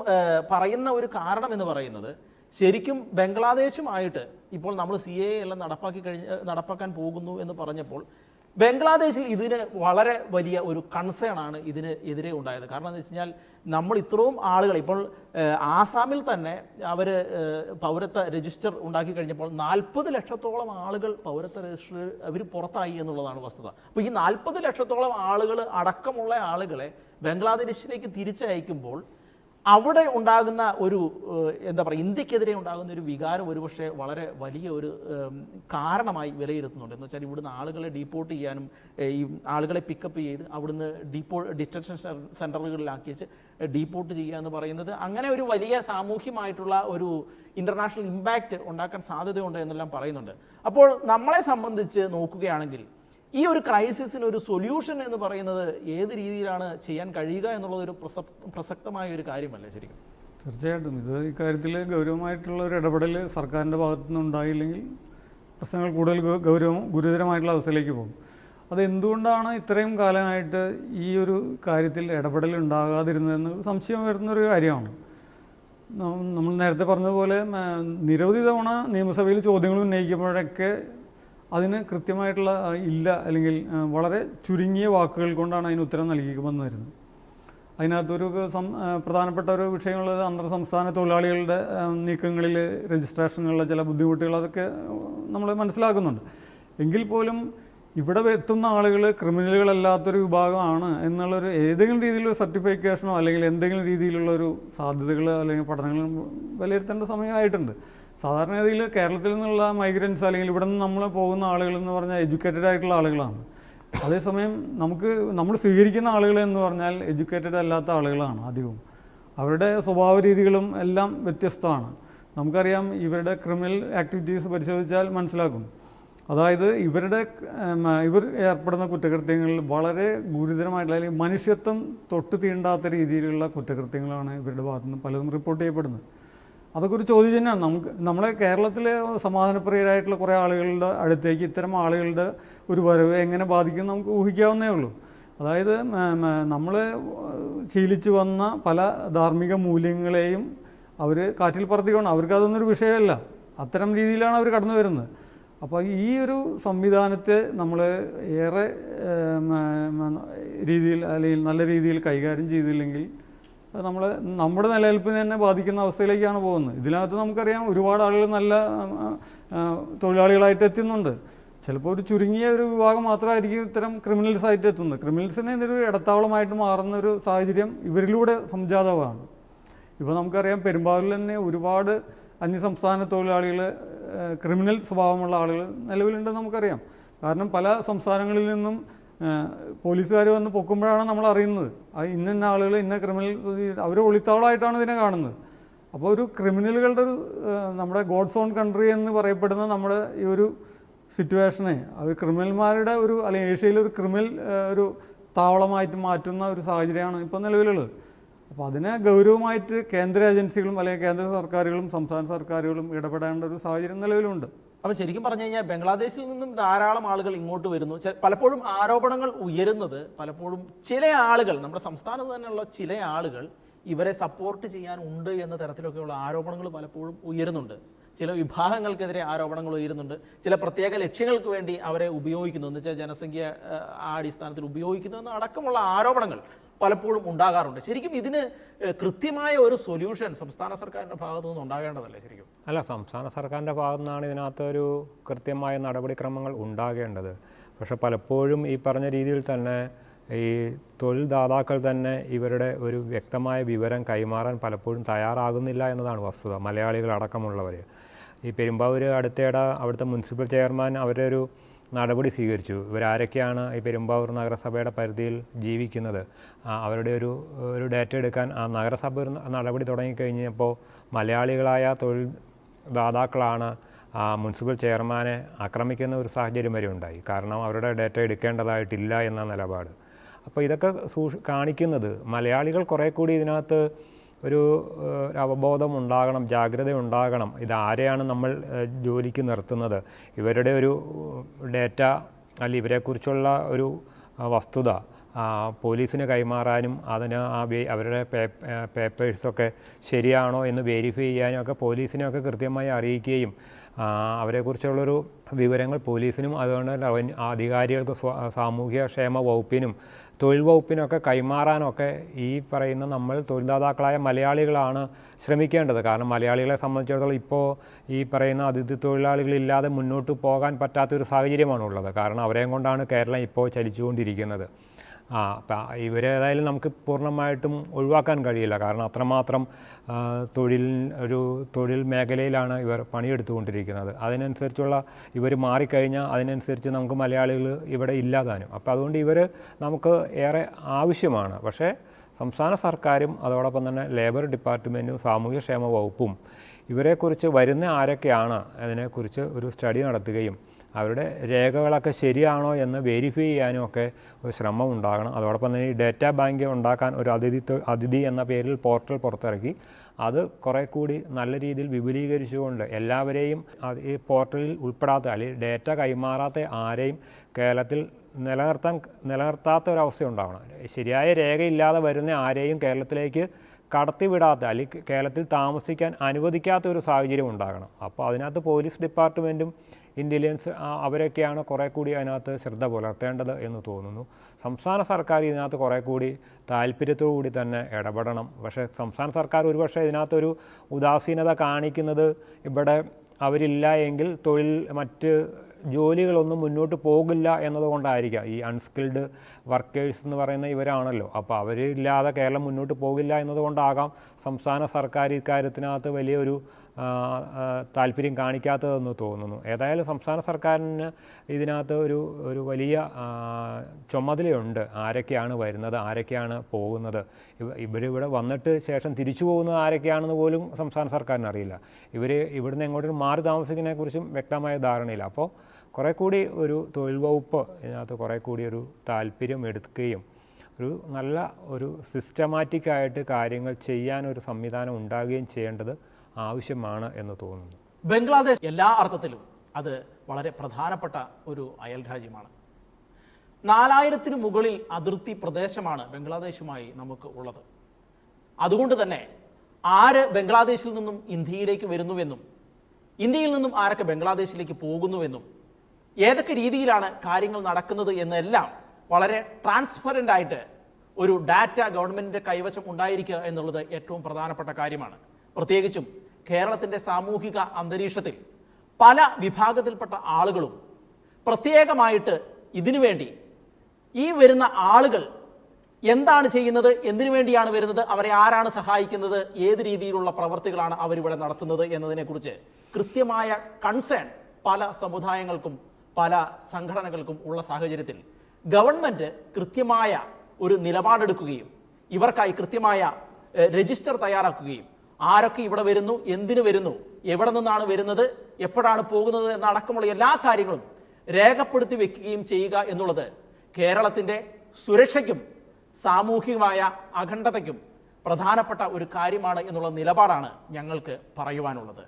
പറയുന്ന ഒരു കാരണം എന്ന് പറയുന്നത് ശരിക്കും ബംഗ്ലാദേശുമായിട്ട് ഇപ്പോൾ നമ്മൾ സി എ എല്ലാം നടപ്പാക്കി കഴിഞ്ഞ് നടപ്പാക്കാൻ പോകുന്നു എന്ന് പറഞ്ഞപ്പോൾ ബംഗ്ലാദേശിൽ ഇതിന് വളരെ വലിയ ഒരു കൺസേൺ ആണ് ഇതിന് എതിരെ ഉണ്ടായത്. കാരണം എന്ന് വെച്ച് കഴിഞ്ഞാൽ നമ്മൾ ഇത്രയും ആളുകൾ ഇപ്പോൾ ആസാമിൽ തന്നെ അവർ പൗരത്വ രജിസ്റ്റർ ഉണ്ടാക്കി കഴിഞ്ഞപ്പോൾ നാൽപ്പത് ലക്ഷത്തോളം ആളുകൾ പൗരത്വ രജിസ്റ്റർ അവർ പുറത്തായി എന്നുള്ളതാണ് വസ്തുത. അപ്പോൾ ഈ നാൽപ്പത് ലക്ഷത്തോളം ആളുകൾ അടക്കമുള്ള ആളുകളെ ബംഗ്ലാദേശിലേക്ക് തിരിച്ചയക്കുമ്പോൾ അവിടെ ഉണ്ടാകുന്ന ഒരു എന്താ പറയുക ഇന്ത്യക്കെതിരെ ഉണ്ടാകുന്ന ഒരു വികാരം ഒരുപക്ഷെ വളരെ വലിയ ഒരു കാരണമായി വിലയിരുത്തുന്നുണ്ട്. എന്ന് വെച്ചാൽ ഇവിടുന്ന് ആളുകളെ ഡീപ്പോർട്ട് ചെയ്യാനും ഈ ആളുകളെ പിക്കപ്പ് ചെയ്ത് അവിടുന്ന് ഡീപ്പോ ഡിറ്റൻഷൻ സെന്ററുകളിലാക്കി വെച്ച് ഡീപ്പോർട്ട് ചെയ്യുക എന്ന് പറയുന്നത് അങ്ങനെ ഒരു വലിയ സാമൂഹ്യമായിട്ടുള്ള ഒരു ഇന്റർനാഷണൽ ഇമ്പാക്റ്റ് ഉണ്ടാക്കാൻ സാധ്യതയുണ്ട് എന്നെല്ലാം പറയുന്നുണ്ട്. അപ്പോൾ നമ്മളെ സംബന്ധിച്ച് നോക്കുകയാണെങ്കിൽ ഈ ഒരു ക്രൈസിസിന് ഒരു സൊല്യൂഷൻ എന്ന് പറയുന്നത് ഏത് രീതിയിലാണ് ചെയ്യാൻ കഴിയുക എന്നുള്ളത് ഒരു പ്രസക്തമായ ഒരു കാര്യമല്ലേ ശരിക്കും? തീർച്ചയായിട്ടും. ഇത് ഇക്കാര്യത്തിൽ ഗൗരവമായിട്ടുള്ള ഒരു ഇടപെടൽ സർക്കാരിന്റെ ഭാഗത്തു നിന്ന് ഉണ്ടായില്ലെങ്കിൽ പ്രശ്നങ്ങൾ കൂടുതൽ ഗൗരവം ഗുരുതരമായിട്ടുള്ള അവസ്ഥയിലേക്ക് പോകും. അത് എന്തുകൊണ്ടാണ് ഇത്രയും കാലമായിട്ട് ഈ ഒരു കാര്യത്തിൽ ഇടപെടൽ ഉണ്ടാകാതിരുന്നതെന്ന് സംശയം വരുന്നൊരു കാര്യമാണ്. നമ്മൾ നേരത്തെ പറഞ്ഞതുപോലെ നിരവധി തവണ നിയമസഭയിൽ ചോദ്യങ്ങൾ ഉന്നയിക്കുമ്പോഴൊക്കെ അതിന് കൃത്യമായിട്ടുള്ള ഇല്ല അല്ലെങ്കിൽ വളരെ ചുരുങ്ങിയ വാക്കുകൾ കൊണ്ടാണ് അതിന് ഉത്തരം നൽകിക്കുമെന്ന് വരുന്നത് അതിനകത്തൊരു സം പ്രധാനപ്പെട്ട ഒരു വിഷയമുള്ളത് അന്തർ സംസ്ഥാന തൊഴിലാളികളുടെ നീക്കങ്ങളിൽ രജിസ്ട്രേഷനുള്ള ചില ബുദ്ധിമുട്ടുകൾ അതൊക്കെ നമ്മൾ മനസ്സിലാക്കുന്നുണ്ട്. എങ്കിൽ പോലും ഇവിടെ എത്തുന്ന ആളുകൾ ക്രിമിനലുകളല്ലാത്തൊരു വിഭാഗമാണ് എന്നുള്ളൊരു ഏതെങ്കിലും രീതിയിലുള്ള സർട്ടിഫിക്കേഷനോ അല്ലെങ്കിൽ എന്തെങ്കിലും രീതിയിലുള്ള ഒരു സാധ്യതകൾ അല്ലെങ്കിൽ പഠനങ്ങളും വിലയിരുത്തേണ്ട സമയമായിട്ടുണ്ട്. സാധാരണഗതിയിൽ കേരളത്തിൽ നിന്നുള്ള മൈഗ്രൻസ് അല്ലെങ്കിൽ ഇവിടെ നിന്ന് നമ്മൾ പോകുന്ന ആളുകൾ എന്ന് പറഞ്ഞാൽ എഡ്യൂക്കേറ്റഡ് ആയിട്ടുള്ള ആളുകളാണ്. അതേസമയം നമുക്ക് നമ്മൾ സ്വീകരിക്കുന്ന ആളുകൾ എന്ന് പറഞ്ഞാൽ എഡ്യൂക്കേറ്റഡ് അല്ലാത്ത ആളുകളാണ് അധികവും. അവരുടെ സ്വഭാവ രീതികളും എല്ലാം വ്യത്യസ്തമാണ്. നമുക്കറിയാം ഇവരുടെ ക്രിമിനൽ ആക്ടിവിറ്റീസ് പരിശോധിച്ചാൽ മനസ്സിലാക്കും അതായത് ഇവരുടെ ഇവർ ഏർപ്പെടുന്ന കുറ്റകൃത്യങ്ങളിൽ വളരെ ഗുരുതരമായിട്ടുള്ള അല്ലെങ്കിൽ മനുഷ്യത്വം തൊട്ട് തീണ്ടാത്ത രീതിയിലുള്ള കുറ്റകൃത്യങ്ങളാണ് ഇവരുടെ ഭാഗത്തുനിന്ന് പലതും റിപ്പോർട്ട് ചെയ്യപ്പെടുന്നത്. അതൊക്കെ ഒരു ചോദ്യം തന്നെയാണ്. നമുക്ക് നമ്മളെ കേരളത്തിലെ സമാധാനപ്രിയരായിട്ടുള്ള കുറേ ആളുകളുടെ അടുത്തേക്ക് ഇത്തരം ആളുകളുടെ ഒരു വരവ് എങ്ങനെ ബാധിക്കും നമുക്ക് ഊഹിക്കാവുന്നേ ഉള്ളൂ. അതായത് നമ്മൾ ശീലിച്ചു വന്ന പല ധാർമ്മിക മൂല്യങ്ങളെയും അവർ കാറ്റിൽ പറത്തിക്കൊണ്ട് അവർക്ക് അതൊന്നൊരു വിഷയമല്ല. അത്തരം രീതിയിലാണ് അവർ കടന്നു വരുന്നത്. അപ്പോൾ ഈ ഒരു സംവിധാനത്തെ നമ്മൾ ഏറെ രീതിയിൽ അല്ലെങ്കിൽ നല്ല രീതിയിൽ കൈകാര്യം ചെയ്തില്ലെങ്കിൽ നമ്മൾ നമ്മുടെ നിലനിൽപ്പിനെ തന്നെ ബാധിക്കുന്ന അവസ്ഥയിലേക്കാണ് പോകുന്നത്. ഇതിനകത്ത് നമുക്കറിയാം ഒരുപാട് ആളുകൾ നല്ല തൊഴിലാളികളായിട്ട് എത്തുന്നുണ്ട്. ചിലപ്പോൾ ഒരു ചുരുങ്ങിയ ഒരു വിഭാഗം മാത്രമായിരിക്കും ഇത്തരം ക്രിമിനൽസ് ആയിട്ട് എത്തുന്നത്. ക്രിമിനൽസിനെ ഇതൊരു ഇടത്താവളമായിട്ട് മാറുന്ന ഒരു സാഹചര്യം ഇവരിലൂടെ സംജാതമാണ്. ഇപ്പോൾ നമുക്കറിയാം പെരുമ്പാവൂരിൽ തന്നെ ഒരുപാട് അന്യസംസ്ഥാന തൊഴിലാളികൾ ക്രിമിനൽ സ്വഭാവമുള്ള ആളുകൾ നിലവിലുണ്ടെന്ന് നമുക്കറിയാം. കാരണം പല സംസ്ഥാനങ്ങളിൽ നിന്നും പോലീസുകാർ വന്ന് പൊക്കുമ്പോഴാണ് നമ്മൾ അറിയുന്നത്. ഇന്ന ഇന്ന ആളുകൾ ഇന്ന ക്രിമിനൽ അവർ ഒളിത്താവളമായിട്ടാണ് ഇതിനെ കാണുന്നത്. അപ്പോൾ ഒരു ക്രിമിനലുകളുടെ ഒരു നമ്മുടെ ഗോഡ്സ് ഓൺ കൺട്രി എന്ന് പറയപ്പെടുന്ന നമ്മുടെ ഈ ഒരു സിറ്റുവേഷനെ അത് ക്രിമിനൽമാരുടെ ഒരു അല്ലെങ്കിൽ ഏഷ്യയിലെ ഒരു ക്രിമിനൽ ഒരു താവളമായിട്ട് മാറ്റുന്ന ഒരു സാഹചര്യമാണ് ഇപ്പോൾ നിലവിലുള്ളത്. അപ്പോൾ അതിനെ ഗൗരവമായിട്ട് കേന്ദ്ര ഏജൻസികളും അല്ലെങ്കിൽ കേന്ദ്ര സർക്കാരുകളും സംസ്ഥാന സർക്കാരുകളും ഇടപെടേണ്ട ഒരു സാഹചര്യം നിലവിലുണ്ട്. അപ്പോൾ ശരിക്കും പറഞ്ഞു കഴിഞ്ഞാൽ ബംഗ്ലാദേശിൽ നിന്നും ധാരാളം ആളുകൾ ഇങ്ങോട്ട് വരുന്നു. പലപ്പോഴും ആരോപണങ്ങൾ ഉയരുന്നത് പലപ്പോഴും ചില ആളുകൾ നമ്മുടെ സംസ്ഥാനത്ത് തന്നെയുള്ള ചില ആളുകൾ ഇവരെ സപ്പോർട്ട് ചെയ്യാൻ ഉണ്ട് എന്ന തരത്തിലൊക്കെയുള്ള ആരോപണങ്ങൾ പലപ്പോഴും ഉയരുന്നുണ്ട്. ചില വിഭാഗങ്ങൾക്കെതിരെ ആരോപണങ്ങൾ ഉയരുന്നുണ്ട്. ചില പ്രത്യേക ലക്ഷ്യങ്ങൾക്ക് വേണ്ടി അവരെ ഉപയോഗിക്കുന്നു. എന്ന് വെച്ചാൽ ജനസംഖ്യ ആ അടിസ്ഥാനത്തിൽ ഉപയോഗിക്കുന്നു എന്ന അടക്കമുള്ള ആരോപണങ്ങൾ. പലപ്പോഴും ഉണ്ടാകാറുണ്ട്. ശരിക്കും ഇതിന് കൃത്യമായ ഒരു സൊല്യൂഷൻ സംസ്ഥാന സർക്കാരിന്റെ ഭാഗത്തു നിന്ന് ഉണ്ടാകേണ്ടതല്ലേ ശരിക്കും? അല്ല സംസ്ഥാന സർക്കാരിന്റെ ഭാഗത്തു നിന്നാണ് ഇതിനകത്ത് ഒരു കൃത്യമായ നടപടിക്രമങ്ങൾ ഉണ്ടാകേണ്ടത്. പക്ഷെ പലപ്പോഴും ഈ പറഞ്ഞ രീതിയിൽ തന്നെ ഈ തൊഴിൽദാതാക്കൾ തന്നെ ഇവരുടെ ഒരു വ്യക്തമായ വിവരം കൈമാറാൻ പലപ്പോഴും തയ്യാറാകുന്നില്ല എന്നതാണ് വസ്തുത മലയാളികൾ അടക്കമുള്ളവർ ഈ പെരുമ്പാവൂർ അടുത്തിടെ അവിടുത്തെ മുനിസിപ്പൽ ചെയർമാൻ അവരുടെ ഒരു നടപടി സ്വീകരിച്ചു. ഇവരാരൊക്കെയാണ് ഈ പെരുമ്പാവൂർ നഗരസഭയുടെ പരിധിയിൽ ജീവിക്കുന്നത്? അവരുടെ ഒരു ഒരു ഡാറ്റ എടുക്കാൻ ആ നഗരസഭ നടപടി തുടങ്ങിക്കഴിഞ്ഞപ്പോൾ മലയാളികളായ തൊഴിൽ ദാതാക്കളാണ് ആ മുനിസിപ്പൽ ചെയർമാനെ ആക്രമിക്കുന്ന ഒരു സാഹചര്യം വരെ ഉണ്ടായി. കാരണം അവരുടെ ഡാറ്റ എടുക്കേണ്ടതായിട്ടില്ല എന്ന നിലപാട്. അപ്പോൾ ഇതൊക്കെ സൂ കാണിക്കുന്നത് മലയാളികൾ കുറേ കൂടി ഇതിനകത്ത് ഒരു അവബോധം ഉണ്ടാകണം ജാഗ്രത ഉണ്ടാകണം ഇതാരെയാണ് നമ്മൾ ജോലിക്ക് നിർത്തുന്നത്? ഇവരുടെ ഒരു ഡേറ്റ അല്ല ഇവരെക്കുറിച്ചുള്ള ഒരു വസ്തുത പോലീസിന് കൈമാറാനും അതിന് ആ അവരുടെ പേപ്പേഴ്സൊക്കെ ശരിയാണോ എന്ന് വെരിഫൈ ചെയ്യാനും ഒക്കെ പോലീസിനെയൊക്കെ കൃത്യമായി അറിയിക്കുകയും അവരെക്കുറിച്ചുള്ളൊരു വിവരങ്ങൾ പോലീസിനും അതുകൊണ്ട് റവന്യൂ അധികാരികൾക്ക് സാമൂഹ്യ ക്ഷേമ വകുപ്പിനും തൊഴിൽ വകുപ്പിനൊക്കെ കൈമാറാനൊക്കെ ഈ പറയുന്ന നമ്മൾ തൊഴിൽദാതാക്കളായ മലയാളികളാണ് ശ്രമിക്കേണ്ടത്. കാരണം മലയാളികളെ സംബന്ധിച്ചിടത്തോളം ഇപ്പോൾ ഈ പറയുന്ന അതിഥി തൊഴിലാളികളില്ലാതെ മുന്നോട്ട് പോകാൻ പറ്റാത്തൊരു സാഹചര്യമാണുള്ളത്. കാരണം അവരെയും കൊണ്ടാണ് കേരളം ഇപ്പോൾ ചലിച്ചുകൊണ്ടിരിക്കുന്നത്. ആ അപ്പം ഇവരേതായാലും നമുക്ക് പൂർണമായിട്ടും ഒഴിവാക്കാൻ കഴിയില്ല. കാരണം അത്രമാത്രം തൊഴിൽ ഒരു തൊഴിൽ മേഖലയിലാണ് ഇവർ പണിയെടുത്തുകൊണ്ടിരിക്കുന്നത്. അതിനനുസരിച്ചുള്ള ഇവർ മാറിക്കഴിഞ്ഞാൽ അതിനനുസരിച്ച് നമുക്ക് മലയാളികൾ ഇവിടെ ഇല്ലാതാനും. അപ്പോൾ അതുകൊണ്ട് ഇവർ നമുക്ക് ഏറെ ആവശ്യമാണ്. പക്ഷേ സംസ്ഥാന സർക്കാരും അതോടൊപ്പം തന്നെ ലേബർ ഡിപ്പാർട്ട്മെന്റും സാമൂഹ്യക്ഷേമ വകുപ്പും ഇവരെക്കുറിച്ച് വരുന്ന ആരൊക്കെയാണ് അതിനെക്കുറിച്ച് ഒരു സ്റ്റഡി നടത്തുകയും അവരുടെ രേഖകളൊക്കെ ശരിയാണോ എന്ന് വെരിഫൈ ചെയ്യാനും ഒക്കെ ഒരു ശ്രമം ഉണ്ടാകണം. അതോടൊപ്പം തന്നെ ഈ ഡേറ്റാ ബാങ്ക് ഉണ്ടാക്കാൻ ഒരു അതിഥി അതിഥി എന്ന പേരിൽ പോർട്ടൽ പുറത്തിറക്കി. അത് കുറേ കൂടി നല്ല രീതിയിൽ വിപുലീകരിച്ചുകൊണ്ട് എല്ലാവരെയും ഈ പോർട്ടലിൽ ഉൾപ്പെടാത്ത അല്ലെങ്കിൽ ഡേറ്റ കൈമാറാത്ത ആരെയും കേരളത്തിൽ നിലനിർത്താൻ നിലനിർത്താത്ത ഒരവസ്ഥ ഉണ്ടാവണം. ശരിയായ രേഖയില്ലാതെ വരുന്ന ആരെയും കേരളത്തിലേക്ക് കടത്തിവിടാത്ത അല്ലെങ്കിൽ കേരളത്തിൽ താമസിക്കാൻ അനുവദിക്കാത്ത ഒരു സാഹചര്യം ഉണ്ടാകണം. അപ്പോൾ അതിനകത്ത് പോലീസ് ഡിപ്പാർട്ട്മെന്റും ഇന്റലിജൻസ് അവരൊക്കെയാണ് കുറേ കൂടി അതിനകത്ത് ശ്രദ്ധ പുലർത്തേണ്ടത് എന്ന് തോന്നുന്നു. സംസ്ഥാന സർക്കാർ ഇതിനകത്ത് കുറേ കൂടി താല്പര്യത്തോടു കൂടി തന്നെ ഇടപെടണം. പക്ഷേ സംസ്ഥാന സർക്കാർ ഒരുപക്ഷെ ഇതിനകത്തൊരു ഉദാസീനത കാണിക്കുന്നത് ഇവിടെ അവരില്ല എങ്കിൽ തൊഴിൽ മറ്റ് ജോലികളൊന്നും മുന്നോട്ട് പോകില്ല എന്നതുകൊണ്ടായിരിക്കാം. ഈ അൺസ്കിൽഡ് വർക്കേഴ്സ് എന്ന് പറയുന്ന ഇവരാണല്ലോ. അപ്പോൾ അവരില്ലാതെ കേരളം മുന്നോട്ട് പോകില്ല എന്നതുകൊണ്ടാകാം സംസ്ഥാന സർക്കാർ ഇക്കാര്യത്തിനകത്ത് വലിയൊരു താല്പര്യം കാണിക്കാത്തതെന്ന് തോന്നുന്നു. ഏതായാലും സംസ്ഥാന സർക്കാരിന് ഇതിനകത്ത് ഒരു ഒരു വലിയ ചുമതലയുണ്ട്. ആരൊക്കെയാണ് വരുന്നത് ആരൊക്കെയാണ് പോകുന്നത്. ഇവ- ഇവിടെ വന്നിട്ട് ശേഷം തിരിച്ചു പോകുന്നത് ആരൊക്കെയാണെന്ന് പോലും സംസ്ഥാന സർക്കാരിന് അറിയില്ല. ഇവർ ഇവിടുന്ന് എങ്ങോട്ടും മാറി താമസിക്കുന്നതിനെക്കുറിച്ചും വ്യക്തമായ ധാരണയില്ല. അപ്പോൾ കുറേ കൂടി ഒരു തൊഴിൽ വകുപ്പ് ഇതിനകത്ത് കുറേ കൂടി ഒരു താല്പര്യം എടുക്കുകയും ഒരു നല്ല ഒരു സിസ്റ്റമാറ്റിക്കായിട്ട് കാര്യങ്ങൾ ചെയ്യാൻ ഒരു സംവിധാനം ഉണ്ടാകുകയും ചെയ്യേണ്ടത് ആവശ്യമാണ് എന്ന് തോന്നുന്നു. ബംഗ്ലാദേശ് എല്ലാ അർത്ഥത്തിലും അത് വളരെ പ്രധാനപ്പെട്ട ഒരു അയൽ രാജ്യമാണ്. നാലായിരത്തിന് മുകളിൽ അതിർത്തി പ്രദേശമാണ് ബംഗ്ലാദേശുമായി നമുക്ക് ഉള്ളത്. അതുകൊണ്ട് തന്നെ ആര് ബംഗ്ലാദേശിൽ നിന്നും ഇന്ത്യയിലേക്ക് വരുന്നുവെന്നും ഇന്ത്യയിൽ നിന്നും ആരൊക്കെ ബംഗ്ലാദേശിലേക്ക് പോകുന്നുവെന്നും ഏതൊക്കെ രീതിയിലാണ് കാര്യങ്ങൾ നടക്കുന്നത് എന്നെല്ലാം വളരെ ട്രാൻസ്പെറന്റ് ആയിട്ട് ഒരു ഡാറ്റ ഗവൺമെന്റിന്റെ കൈവശം ഉണ്ടായിരിക്കുക എന്നുള്ളത് ഏറ്റവും പ്രധാനപ്പെട്ട കാര്യമാണ്. പ്രത്യേകിച്ചും കേരളത്തിന്റെ സാമൂഹിക അന്തരീക്ഷത്തിൽ പല വിഭാഗത്തിൽപ്പെട്ട ആളുകളും പ്രത്യേകമായിട്ട് ഇതിനു വേണ്ടി ഈ വരുന്ന ആളുകൾ എന്താണ് ചെയ്യുന്നത് എന്തിനു വേണ്ടിയാണ് വരുന്നത് അവരെ ആരാണ് സഹായിക്കുന്നത് ഏത് രീതിയിലുള്ള പ്രവർത്തികളാണ് അവരിവിടെ നടത്തുന്നത് എന്നതിനെക്കുറിച്ച് കൃത്യമായ കൺസേൺ പല സമുദായങ്ങൾക്കും പല സംഘടനകൾക്കും ഉള്ള സാഹചര്യത്തിൽ ഗവൺമെന്റ് കൃത്യമായ ഒരു നിലപാടെടുക്കുകയും ഇവർക്കായി കൃത്യമായ രജിസ്റ്റർ തയ്യാറാക്കുകയും ആരൊക്കെ ഇവിടെ വരുന്നു? എന്തിനു വരുന്നു? എവിടെ നിന്നാണ് വരുന്നത്? എപ്പോഴാണ് പോകുന്നത്? എന്നടക്കമുള്ള എല്ലാ കാര്യങ്ങളും രേഖപ്പെടുത്തി വെക്കുകയും ചെയ്യുക എന്നുള്ളത് കേരളത്തിന്റെ സുരക്ഷയ്ക്കും സാമൂഹികമായ അഖണ്ഡതയ്ക്കും പ്രധാനപ്പെട്ട ഒരു കാര്യമാണ് എന്നുള്ള നിലപാടാണ് ഞങ്ങൾക്ക് പറയുവാനുള്ളത്.